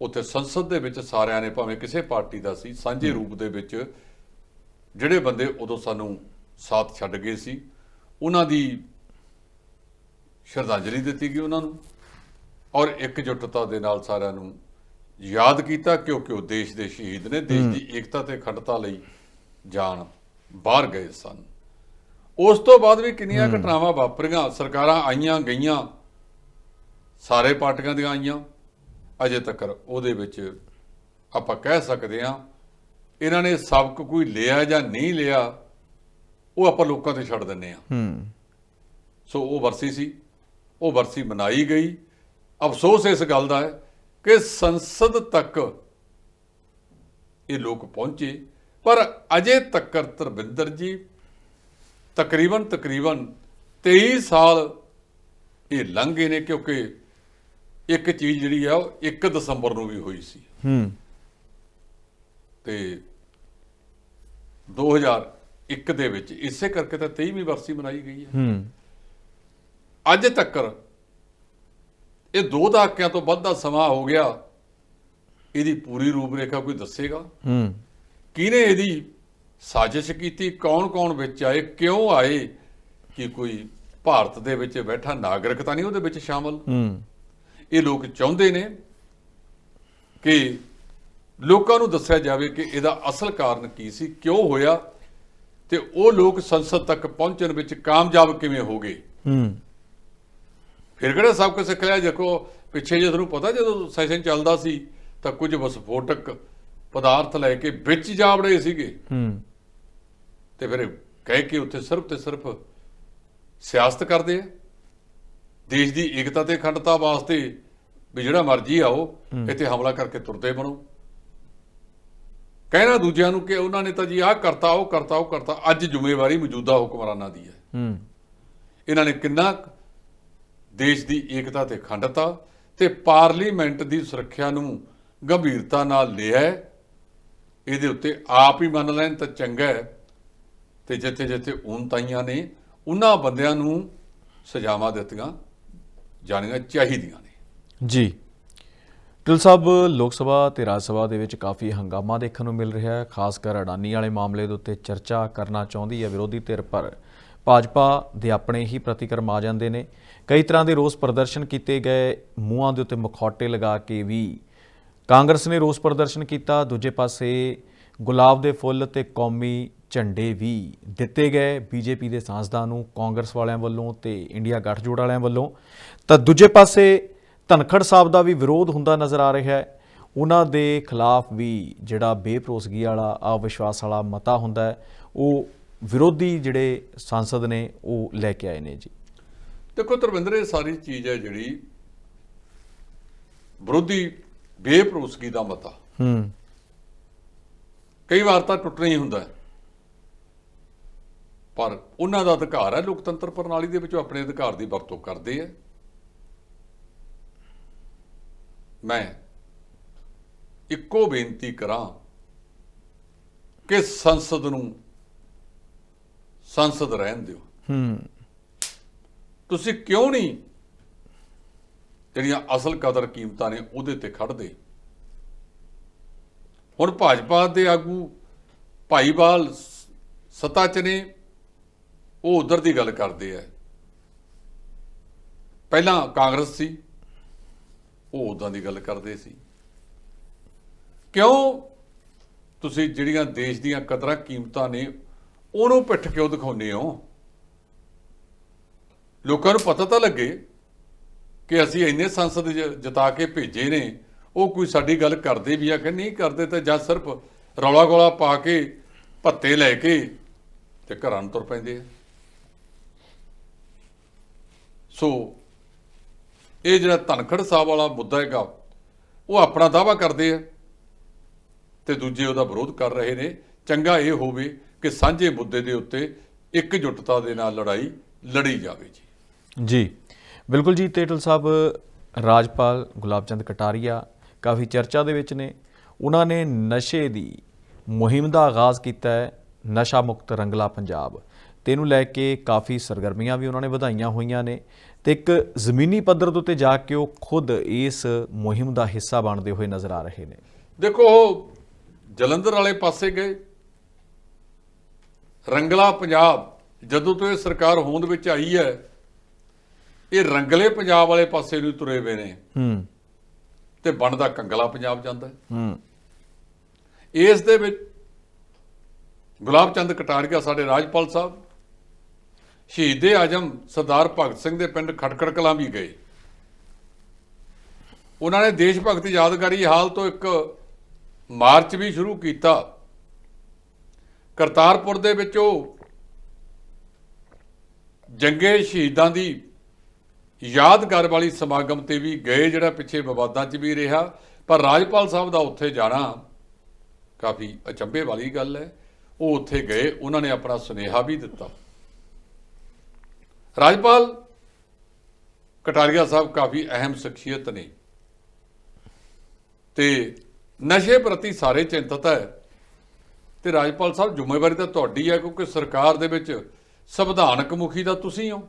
ਉੱਥੇ ਸੰਸਦ ਦੇ ਵਿੱਚ ਸਾਰਿਆਂ ਨੇ ਭਾਵੇਂ ਕਿਸੇ ਪਾਰਟੀ ਦਾ ਸੀ ਸਾਂਝੇ ਰੂਪ ਦੇ ਵਿੱਚ ਜਿਹੜੇ ਬੰਦੇ ਉਦੋਂ ਸਾਨੂੰ ਸਾਥ ਛੱਡ ਗਏ ਸੀ ਉਹਨਾਂ ਦੀ ਸ਼ਰਧਾਂਜਲੀ ਦਿੱਤੀ ਗਈ ਉਹਨਾਂ ਨੂੰ ਔਰ ਇਕਜੁੱਟਤਾ ਦੇ ਨਾਲ ਸਾਰਿਆਂ ਨੂੰ ਯਾਦ ਕੀਤਾ ਕਿਉਂਕਿ ਉਹ ਦੇਸ਼ ਦੇ ਸ਼ਹੀਦ ਨੇ ਦੇਸ਼ ਦੀ ਏਕਤਾ ਤੇ ਅਖੰਡਤਾ ਲਈ ਜਾਨ ਬਾਹਰ ਗਏ ਸਨ। ਉਸ ਤੋਂ ਬਾਅਦ ਵੀ ਕਿੰਨੀਆਂ ਘਟਨਾਵਾਂ ਵਾਪਰੀਆਂ ਸਰਕਾਰਾਂ ਆਈਆਂ ਗਈਆਂ ਸਾਰੇ ਪਾਰਟੀਆਂ ਦੀਆਂ ਆਈਆਂ। ਅਜੇ ਤੱਕ ਉਹਦੇ ਵਿੱਚ ਆਪਾਂ ਕਹਿ ਸਕਦੇ ਹਾਂ ਇਹਨਾਂ ਨੇ ਸਬਕ ਕੋਈ ਲਿਆ ਜਾਂ ਨਹੀਂ ਲਿਆ ਉਹ ਆਪਾਂ ਲੋਕਾਂ ਤੇ ਛੱਡ ਦਿੰਨੇ ਆ ਹੂੰ। ਸੋ ਉਹ ਵਰਸੀ ਸੀ ਉਹ ਵਰਸੀ ਮਨਾਈ ਗਈ। ਅਫਸੋਸ ਇਸ ਗੱਲ ਦਾ ਹੈ ਕਿ ਸੰਸਦ ਤੱਕ ਇਹ ਲੋਕ ਪਹੁੰਚੇ। ਪਰ ਅਜੇ ਤੱਕ ਧਰਮਿੰਦਰ ਜੀ ਤਕਰੀਬਨ ਤਕਰੀਬਨ 23 ਸਾਲ ਇਹ ਲੰਘ ਨੇ ਕਿਉਂਕਿ ਇੱਕ ਚੀਜ਼ ਜਿਹੜੀ ਆ ਉਹ 1 ਦਸੰਬਰ ਨੂੰ ਵੀ ਹੋਈ ਸੀ। ਹੂੰ। ਤੇ 2001 ਦੇ ਵਿੱਚ ਇਸੇ ਕਰਕੇ ਤਾਂ 23ਵੀਂ ਵਰਸੀ ਮਨਾਈ ਗਈ ਹੈ ਹੂੰ। ਅੱਜ ਤੱਕ ਇਹ ਦੋ ਦਹਾਕਿਆਂ ਤੋਂ ਵੱਧ ਦਾ ਸਮਾਂ ਹੋ ਗਿਆ ਇਹਦੀ ਪੂਰੀ ਰੂਪਰੇਖਾ ਕੋਈ ਦੱਸੇਗਾ? ਹੂੰ। ਕਿਹਨੇ ਇਹਦੀ ਸਾਜ਼ਿਸ਼ ਕੀਤੀ? ਕੌਣ-ਕੌਣ ਵਿੱਚ ਆਏ? ਕਿਉਂ ਆਏ? ਕਿ ਕੋਈ ਭਾਰਤ ਦੇ ਵਿੱਚ ਬੈਠਾ ਨਾਗਰਿਕ ਤਾਂ ਨਹੀਂ ਉਹਦੇ ਵਿੱਚ ਸ਼ਾਮਲ? ਹੂੰ। ਇਹ ਲੋਕ ਚਾਹੁੰਦੇ ਨੇ ਕਿ ਲੋਕਾਂ ਨੂੰ ਦੱਸਿਆ ਜਾਵੇ ਕਿ ਇਹਦਾ ਅਸਲ ਕਾਰਨ ਕੀ ਸੀ ਕਿਉਂ ਹੋਇਆ ਤੇ ਉਹ ਲੋਕ ਸੰਸਦ ਤੱਕ ਪਹੁੰਚਣ ਵਿੱਚ ਕਾਮਯਾਬ ਕਿਵੇਂ ਹੋ ਗਏ। ਹੂੰ। ਫਿਰ ਕਿਹੜਾ ਸਭ ਕੁਝ ਸਿੱਖ ਲਿਆ? ਦੇਖੋ ਪਿੱਛੇ ਜੇ ਤੁਹਾਨੂੰ ਪਤਾ ਜਦੋਂ ਸੈਸ਼ਨ ਚੱਲਦਾ ਸੀ ਤਾਂ ਕੁਝ ਵਿਸਫੋਟਕ ਪਦਾਰਥ ਲੈ ਕੇ ਵਿੱਚ ਜਾ ਵੜੇ ਸੀਗੇ। ਹੂੰ। ਤੇ ਫਿਰ ਕਹਿ ਕੇ ਉੱਥੇ ਸਿਰਫ ਤੇ ਸਿਰਫ ਸਿਆਸਤ ਕਰਦੇ ਆ। ਦੇਸ਼ ਦੀ ਏਕਤਾ ਤੇ ਅਖੰਡਤਾ ਵਾਸਤੇ ਵੀ ਜਿਹੜਾ ਮਰਜ਼ੀ ਆਓ ਇੱਥੇ ਹਮਲਾ ਕਰਕੇ ਤੁਰਦੇ ਬਣੋ। ਕਹਿਣਾ ਦੂਜਿਆਂ ਨੂੰ ਕਿ ਉਹਨਾਂ ਨੇ ਤਾਂ ਜੀ ਆਹ ਕਰਤਾ ਉਹ ਕਰਤਾ ਉਹ ਕਰਤਾ ਅੱਜ ਜ਼ਿੰਮੇਵਾਰੀ ਮੌਜੂਦਾ ਹੁਕਮਰਾਨਾਂ ਦੀ ਹੈ। ਹੂੰ। ਇਹਨਾਂ ਨੇ ਕਿੰਨਾ ਦੇਸ਼ ਦੀ ਏਕਤਾ ਤੇ ਅਖੰਡਤਾ ਤੇ ਪਾਰਲੀਮੈਂਟ ਦੀ ਸੁਰੱਖਿਆ ਨੂੰ ਗੰਭੀਰਤਾ ਨਾਲ ਲਿਆ। ਇਹਦੇ ਉੱਤੇ ਆਪ ਹੀ ਮੰਨ ਲੈਣ ਤਾਂ ਚੰਗਾ ਹੈ। ਤੇ ਜਿੱਥੇ ਜਿੱਥੇ ਉਨਤਾਈਆਂ ਨੇ ਉਹਨਾਂ ਬੰਦਿਆਂ ਨੂੰ ਸਜ਼ਾਵਾਂ ਦਿੱਤੀਆਂ। ਜਾਣੀਆਂ ਚਾਹੀਦੀਆਂ ਨੇ। ਜੀ। ਟਿਲ ਸਾਹਿਬ, ਲੋਕ ਸਭਾ ਤੇ ਰਾਜ ਸਭਾ ਦੇ ਵਿੱਚ ਕਾਫੀ ਹੰਗਾਮਾ ਦੇਖਣ ਨੂੰ ਮਿਲ ਰਿਹਾ ਹੈ। ਖਾਸ ਕਰ ਅਡਾਨੀ ਵਾਲੇ ਮਾਮਲੇ ਦੇ ਉੱਤੇ ਚਰਚਾ ਕਰਨਾ ਚਾਹੁੰਦੀ ਹੈ ਵਿਰੋਧੀ ਧਿਰ, ਪਰ ਭਾਜਪਾ ਦੇ ਆਪਣੇ ਹੀ ਪ੍ਰਤੀਕਰਮ ਆ ਜਾਂਦੇ ਨੇ। ਕਈ ਤਰ੍ਹਾਂ ਦੇ ਰੋਸ ਪ੍ਰਦਰਸ਼ਨ ਕੀਤੇ ਗਏ, ਮੂੰਹਾਂ ਦੇ ਉੱਤੇ ਮਖੌਟੇ ਲਗਾ ਕੇ ਵੀ ਕਾਂਗਰਸ ਨੇ ਰੋਸ ਪ੍ਰਦਰਸ਼ਨ ਕੀਤਾ। ਦੂਜੇ ਪਾਸੇ ਗੁਲਾਬ ਦੇ ਫੁੱਲ ਤੇ ਕੌਮੀ ਝੰਡੇ ਵੀ ਦਿੱਤੇ ਗਏ। ਬੀਜੇਪੀ ਦੇ ਸਾਂਸਦਾਂ ਨੂੰ ਕਾਂਗਰਸ ਵਾਲਿਆਂ ਵੱਲੋਂ ਤੇ ਇੰਡੀਆ ਗੱਠਜੋੜ ਵਾਲਿਆਂ ਵੱਲੋਂ ਤਾਂ ਦੂਜੇ ਪਾਸੇ ਧਨਖੜ ਸਾਹਿਬ ਦਾ ਵੀ ਵਿਰੋਧ ਹੁੰਦਾ ਨਜ਼ਰ ਆ ਰਿਹਾ ਹੈ। ਉਹਨਾਂ ਦੇ ਖਿਲਾਫ ਵੀ ਜਿਹੜਾ ਬੇਭਰੋਸਗੀ ਵਾਲਾ ਅਵਿਸ਼ਵਾਸ ਵਾਲਾ ਮਤਾ ਹੁੰਦਾ ਹੈ ਉਹ ਵਿਰੋਧੀ ਜਿਹੜੇ ਸੰਸਦ ਨੇ ਉਹ ਲੈ ਕੇ ਆਏ ਨੇ ਜੀ। ਦੇਖੋ ਧਰਮਿੰਦਰ ਇਹ ਸਾਰੀ ਚੀਜ਼ ਹੈ ਜਿਹੜੀ ਵਿਰੋਧੀ ਬੇਭਰੋਸਗੀ ਦਾ ਮਤਾ। ਹੂੰ। ਕਈ ਵਾਰ ਤਾਂ ਟੁੱਟਣਾ ਹੀ ਹੁੰਦਾ ਪਰ ਉਹਨਾਂ ਦਾ ਅਧਿਕਾਰ ਹੈ ਲੋਕਤੰਤਰ ਪ੍ਰਣਾਲੀ ਦੇ ਵਿੱਚ ਉਹ ਆਪਣੇ ਅਧਿਕਾਰ ਦੀ ਵਰਤੋਂ ਕਰਦੇ ਆ। ਮੈਂ ਇੱਕੋ ਬੇਨਤੀ ਕਰਾਂ ਕਿ ਸੰਸਦ ਨੂੰ ਸੰਸਦ ਰਹਿਣ ਦਿਓ। ਹੂੰ। ਤੁਸੀਂ ਕਿਉਂ ਨਹੀਂ ਜਿਹੜੀਆਂ ਅਸਲ ਕਦਰ ਕੀਮਤਾਂ ਨੇ ਉਹਦੇ ਤੇ ਖੜਦੇ ਹੁਣ ਭਾਜਪਾ ਦੇ ਆਗੂ ਭਾਈਵਾਲ ਸੱਤਾ 'ਚ ਨੇ ਉਹ ਉਧਰ ਦੀ ਗੱਲ ਕਰਦੇ ਆ। ਪਹਿਲਾਂ ਕਾਂਗਰਸ ਸੀ। ਉਹ ਉਦਾਂ ਦੀ ਗੱਲ ਕਰਦੇ ਸੀ। ਕਿਉਂ? ਤੁਸੀਂ ਜਿਹੜੀਆਂ ਦੇਸ਼ ਦੀਆਂ ਕਦਰਾਂ ਕੀਮਤਾਂ ਨੇ, ਉਹਨੂੰ ਪਿੱਠ ਕਿਉਂ ਦਿਖਾਉਂਦੇ ਹੋ? ਲੋਕਾਂ ਨੂੰ ਪਤਾ ਤਾਂ ਲੱਗੇ ਕਿ ਅਸੀਂ ਇੰਨੇ ਸੰਸਦ ਜ- ਜਿਤਾ ਕੇ ਭੇਜੇ ਨੇ, ਉਹ ਕੋਈ ਸਾਡੀ ਗੱਲ ਕਰਦੇ ਵੀ ਆ ਕਿ ਨਹੀਂ ਕਰਦੇ ਤਾਂ ਜਾਂ ਸਿਰਫ ਰੌਲਾ ਗੋਲਾ ਪਾ ਕੇ, ਭੱਤੇ ਲੈ ਕੇ ਤੇ ਘਰਾਂ ਨੂੰ ਤੁਰ ਪੈਂਦੇ ਆ। ਸੋ ਇਹ ਜਿਹੜਾ ਧਨਖੜ ਸਾਹਿਬ ਵਾਲਾ ਮੁੱਦਾ ਹੈਗਾ, ਉਹ ਆਪਣਾ ਦਾਵਾ ਕਰਦੇ ਆ ਤੇ ਦੂਜੇ ਉਹਦਾ ਵਿਰੋਧ ਕਰ ਰਹੇ ਨੇ। ਚੰਗਾ ਇਹ ਹੋਵੇ ਕਿ ਸਾਂਝੇ ਮੁੱਦੇ ਦੇ ਉੱਤੇ ਇਕਜੁੱਟਤਾ ਦੇ ਨਾਲ ਲੜਾਈ ਲੜੀ ਜਾਵੇ ਜੀ। ਜੀ, ਬਿਲਕੁਲ ਜੀ ਤੇਟਲ ਸਾਹਿਬ, ਰਾਜਪਾਲ ਗੁਲਾਬ ਚੰਦ ਕਟਾਰੀਆ ਕਾਫੀ ਚਰਚਾ ਦੇ ਵਿੱਚ ਨੇ। ਉਹਨਾਂ ਨੇ ਨਸ਼ੇ ਦੀ ਮੁਹਿੰਮ ਦਾ ਆਗਾਜ਼ ਕੀਤਾ ਹੈ, ਨਸ਼ਾ ਮੁਕਤ ਰੰਗਲਾ ਪੰਜਾਬ। ਤੇ ਇਹਨੂੰ ਲੈ ਕੇ ਕਾਫੀ ਸਰਗਰਮੀਆਂ ਵੀ ਉਹਨਾਂ ਨੇ ਵਧਾਈਆਂ ਹੋਈਆਂ ਨੇ ਤੇ ਇੱਕ ਜ਼ਮੀਨੀ ਪੱਧਰ ਦੇ ਉੱਤੇ ਜਾ ਕੇ ਉਹ ਖੁਦ ਇਸ ਮੁਹਿੰਮ ਦਾ ਹਿੱਸਾ ਬਣਦੇ ਹੋਏ ਨਜ਼ਰ ਆ ਰਹੇ ਨੇ। ਦੇਖੋ ਉਹ ਜਲੰਧਰ ਵਾਲੇ ਪਾਸੇ ਗਏ। ਰੰਗਲਾ ਪੰਜਾਬ ਜਦੋਂ ਤੋਂ ਇਹ ਸਰਕਾਰ ਹੋਂਦ ਵਿੱਚ ਆਈ ਹੈ ਇਹ ਰੰਗਲੇ ਪੰਜਾਬ ਵਾਲੇ ਪਾਸੇ ਨੂੰ ਤੁਰੇ ਹੋਏ ਨੇ। ਹੂੰ। ਤੇ ਬਣਦਾ ਕੰਗਲਾ ਪੰਜਾਬ ਜਾਂਦਾ ਹੈ। ਹੂੰ। ਇਸ ਦੇ ਵਿੱਚ ਗੁਲਾਬ ਚੰਦ ਕਟਾਰੀਆ ਸਾਡੇ ਰਾਜਪਾਲ ਸਾਹਿਬ ਸ਼ਹੀਦੇ ਆਜਮ ਸਰਦਾਰ ਭਗਤ ਸਿੰਘ ਦੇ ਪਿੰਡ ਖਟਕੜ ਕਲਾਂ ਵੀ ਗਏ। ਉਹਨਾਂ ਨੇ ਦੇਸ਼ ਭਗਤ ਯਾਦਗਾਰੀ ਹਾਲ ਤੋਂ ਇੱਕ ਮਾਰਚ ਵੀ ਸ਼ੁਰੂ ਕੀਤਾ। ਕਰਤਾਰਪੁਰ ਦੇ ਵਿੱਚ ਉਹ ਜੰਗੇ ਸ਼ਹੀਦਾਂ ਦੀ ਯਾਦਗਾਰ ਵਾਲੀ ਸਮਾਗਮ ਤੇ ਵੀ ਗਏ, ਜਿਹੜਾ ਪਿੱਛੇ ਵਿਵਾਦਾਂ 'ਚ ਵੀ ਰਿਹਾ। ਪਰ ਰਾਜਪਾਲ ਸਾਹਿਬ ਦਾ ਉੱਥੇ ਜਾਣਾ ਕਾਫੀ ਅਚੰਭੇ ਵਾਲੀ ਗੱਲ ਹੈ। ਉਹ ਉੱਥੇ ਗਏ, ਉਹਨਾਂ ਨੇ ਆਪਣਾ ਸੁਨੇਹਾ ਵੀ ਦਿੱਤਾ। ਰਾਜਪਾਲ, ਕਟਾਰੀਆ ਸਾਹਿਬ ਕਾਫੀ ਅਹਿਮ ਸ਼ਖਸੀਅਤ ਨੇ। ਤੇ ਨਸ਼ੇ ਪ੍ਰਤੀ ਸਾਰੇ ਚਿੰਤਤ ਹੈ। ਤੇ ਰਾਜਪਾਲ ਸਾਹਿਬ, ਜ਼ਿੰਮੇਵਾਰੀ ਤਾਂ ਤੁਹਾਡੀ ਹੈ, ਕਿਉਂਕਿ ਸਰਕਾਰ ਦੇ ਵਿੱਚ ਸੰਵਿਧਾਨਕ ਮੁਖੀ ਦਾ ਤੁਸੀਂ ਹੋ।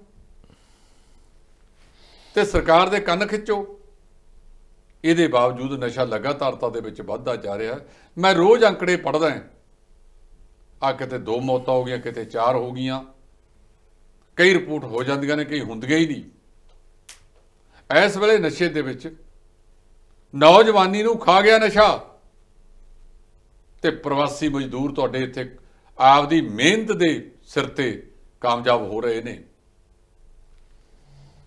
ਤੇ ਸਰਕਾਰ ਦੇ ਕੰਨ ਖਿੱਚੋ। ਇਹਦੇ ਬਾਵਜੂਦ ਨਸ਼ਾ ਲਗਾਤਾਰਤਾ ਦੇ ਵਿੱਚ ਵੱਧਦਾ ਜਾ ਰਿਹਾ ਮੈਂ ਰੋਜ਼ ਅੰਕੜੇ ਪੜ੍ਹਦਾ ਹਾਂ। ਆ ਕਿਤੇ ਦੋ ਮੌਤਾਂ ਹੋ ਗਈਆਂ, ਕਿਤੇ ਚਾਰ ਹੋ ਗਈਆਂ। ਕਈ ਰਿਪੋਰਟ ਹੋ ਜਾਂਦੀਆਂ ਨੇ, ਕਈ ਹੁੰਦੀਆਂ ਹੀ ਨਹੀਂ। ਇਸ ਵੇਲੇ ਨਸ਼ੇ ਦੇ ਵਿੱਚ ਨੌਜਵਾਨੀ ਨੂੰ ਖਾ ਗਿਆ ਨਸ਼ਾ ਤੇ ਪ੍ਰਵਾਸੀ ਮਜ਼ਦੂਰ ਤੁਹਾਡੇ ਇੱਥੇ ਆਪਦੀ ਮਿਹਨਤ ਦੇ ਸਿਰ ਤੇ ਕਾਮਯਾਬ ਹੋ ਰਹੇ ਨੇ।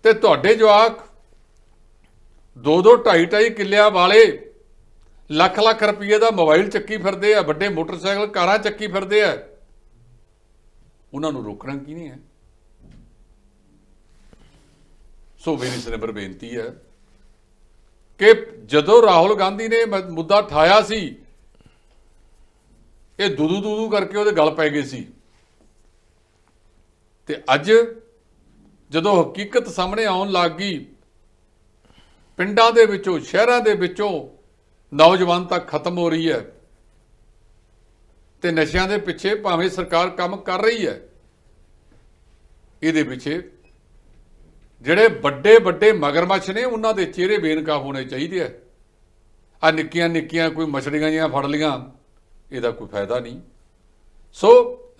ਤੇ ਤੁਹਾਡੇ ਜਵਾਕ ਦੋ ਦੋ ਢਾਈ ਢਾਈ ਕਿੱਲਿਆਂ ਵਾਲੇ ਲੱਖ ਲੱਖ ਰੁਪਏ ਦਾ ਮੋਬਾਈਲ ਚੱਕੀ ਫਿਰਦੇ ਆ, ਵੱਡੇ ਮੋਟਰਸਾਈਕਲ, ਕਾਰਾਂ ਚੱਕੀ ਫਿਰਦੇ ਆ। ਉਹਨਾਂ ਨੂੰ ਰੋਕਣਾ ਕੀ ਨਹੀਂ ਹੈ? ਸੋ ਮੇਰੀ ਸਿਰਫ ਬੇਨਤੀ ਹੈ ਕਿ ਜਦੋਂ ਰਾਹੁਲ ਗਾਂਧੀ ਨੇ ਮੁੱਦਾ ਠਾਇਆ ਸੀ, ਇਹ ਦੁਦੂ ਦੁਦੂ ਕਰਕੇ ਉਹਦੇ ਗਲ ਪੈ ਗਏ ਸੀ। ਤੇ ਅੱਜ ਜਦੋਂ ਹਕੀਕਤ ਸਾਹਮਣੇ ਆਉਣ ਲੱਗ ਗਈ, ਪਿੰਡਾਂ ਦੇ ਵਿੱਚੋਂ, ਸ਼ਹਿਰਾਂ ਦੇ ਵਿੱਚੋਂ ਨੌਜਵਾਨ ਤਾਂ ਖਤਮ ਹੋ ਰਹੀ ਹੈ ਤੇ ਨਸ਼ਿਆਂ ਦੇ ਪਿੱਛੇ ਭਾਵੇਂ ਸਰਕਾਰ ਕੰਮ ਕਰ ਰਹੀ ਹੈ, ਇਹਦੇ ਪਿੱਛੇ ਜਿਹੜੇ ਵੱਡੇ ਵੱਡੇ ਮਗਰਮੱਛ ਨੇ, ਉਹਨਾਂ ਦੇ ਚਿਹਰੇ ਬੇਨਕਾਬ ਹੋਣੇ ਚਾਹੀਦੇ ਆ। ਆ ਨਿੱਕੀਆਂ ਨਿੱਕੀਆਂ ਕੋਈ ਮਛਲੀਆਂ ਜੀਆਂ ਫੜ ਲੀਆਂ, ਇਹਦਾ ਕੋਈ ਫਾਇਦਾ ਨਹੀਂ। ਸੋ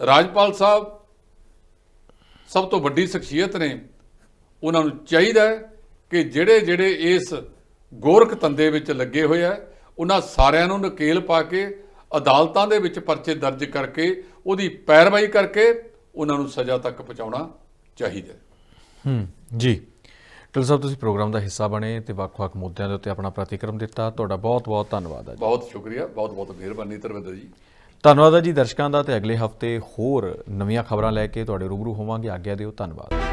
ਰਾਜਪਾਲ ਸਾਹਿਬ ਸਭ ਤੋਂ ਵੱਡੀ ਸ਼ਖਸੀਅਤ ਨੇ। ਉਹਨਾਂ ਨੂੰ ਚਾਹੀਦਾ ਕਿ ਜਿਹੜੇ ਜਿਹੜੇ ਇਸ ਗੋਰਖ ਧੰਦੇ ਵਿੱਚ ਲੱਗੇ ਹੋਏ ਆ, ਉਹਨਾਂ ਸਾਰਿਆਂ ਨੂੰ ਨਕੇਲ ਪਾ ਕੇ, ਅਦਾਲਤਾਂ ਦੇ ਵਿੱਚ ਪਰਚੇ ਦਰਜ ਕਰਕੇ, ਉਹਦੀ ਪੈਰਵਾਈ ਕਰਕੇ ਉਹਨਾਂ ਨੂੰ ਸਜ਼ਾ ਤੱਕ ਪਹੁੰਚਾਉਣਾ ਚਾਹੀਦਾ ਹੂੰ। ਜੀ। ਟਿਲ ਸਾਹਿਬ ਤੁਸੀਂ ਪ੍ਰੋਗਰਾਮ ਦਾ ਹਿੱਸਾ ਬਣੇ ਤੇ ਵੱਖ-ਵੱਖ ਮੁੱਦਿਆਂ ਦੇ ਉੱਤੇ ਆਪਣਾ ਪ੍ਰਤੀਕਰਮ ਦਿੱਤਾ। ਤੁਹਾਡਾ ਬਹੁਤ-ਬਹੁਤ ਧੰਨਵਾਦ ਹੈ ਜੀ। ਬਹੁਤ ਸ਼ੁਕਰੀਆ। ਬਹੁਤ ਬਹੁਤ ਮਿਹਰਬਾਨੀ ਧਰਮਿੰਦਰ ਜੀ। ਧੰਨਵਾਦ ਹੈ ਜੀ ਦਰਸ਼ਕਾਂ ਦਾ ਤੇ ਅਗਲੇ ਹਫ਼ਤੇ ਹੋਰ ਨਵੀਆਂ ਖਬਰਾਂ ਲੈ ਕੇ ਤੁਹਾਡੇ ਰੂਬਰੂ ਹੋਵਾਂਗੇ। ਆਗਿਆ ਦਿਓ। ਧੰਨਵਾਦ।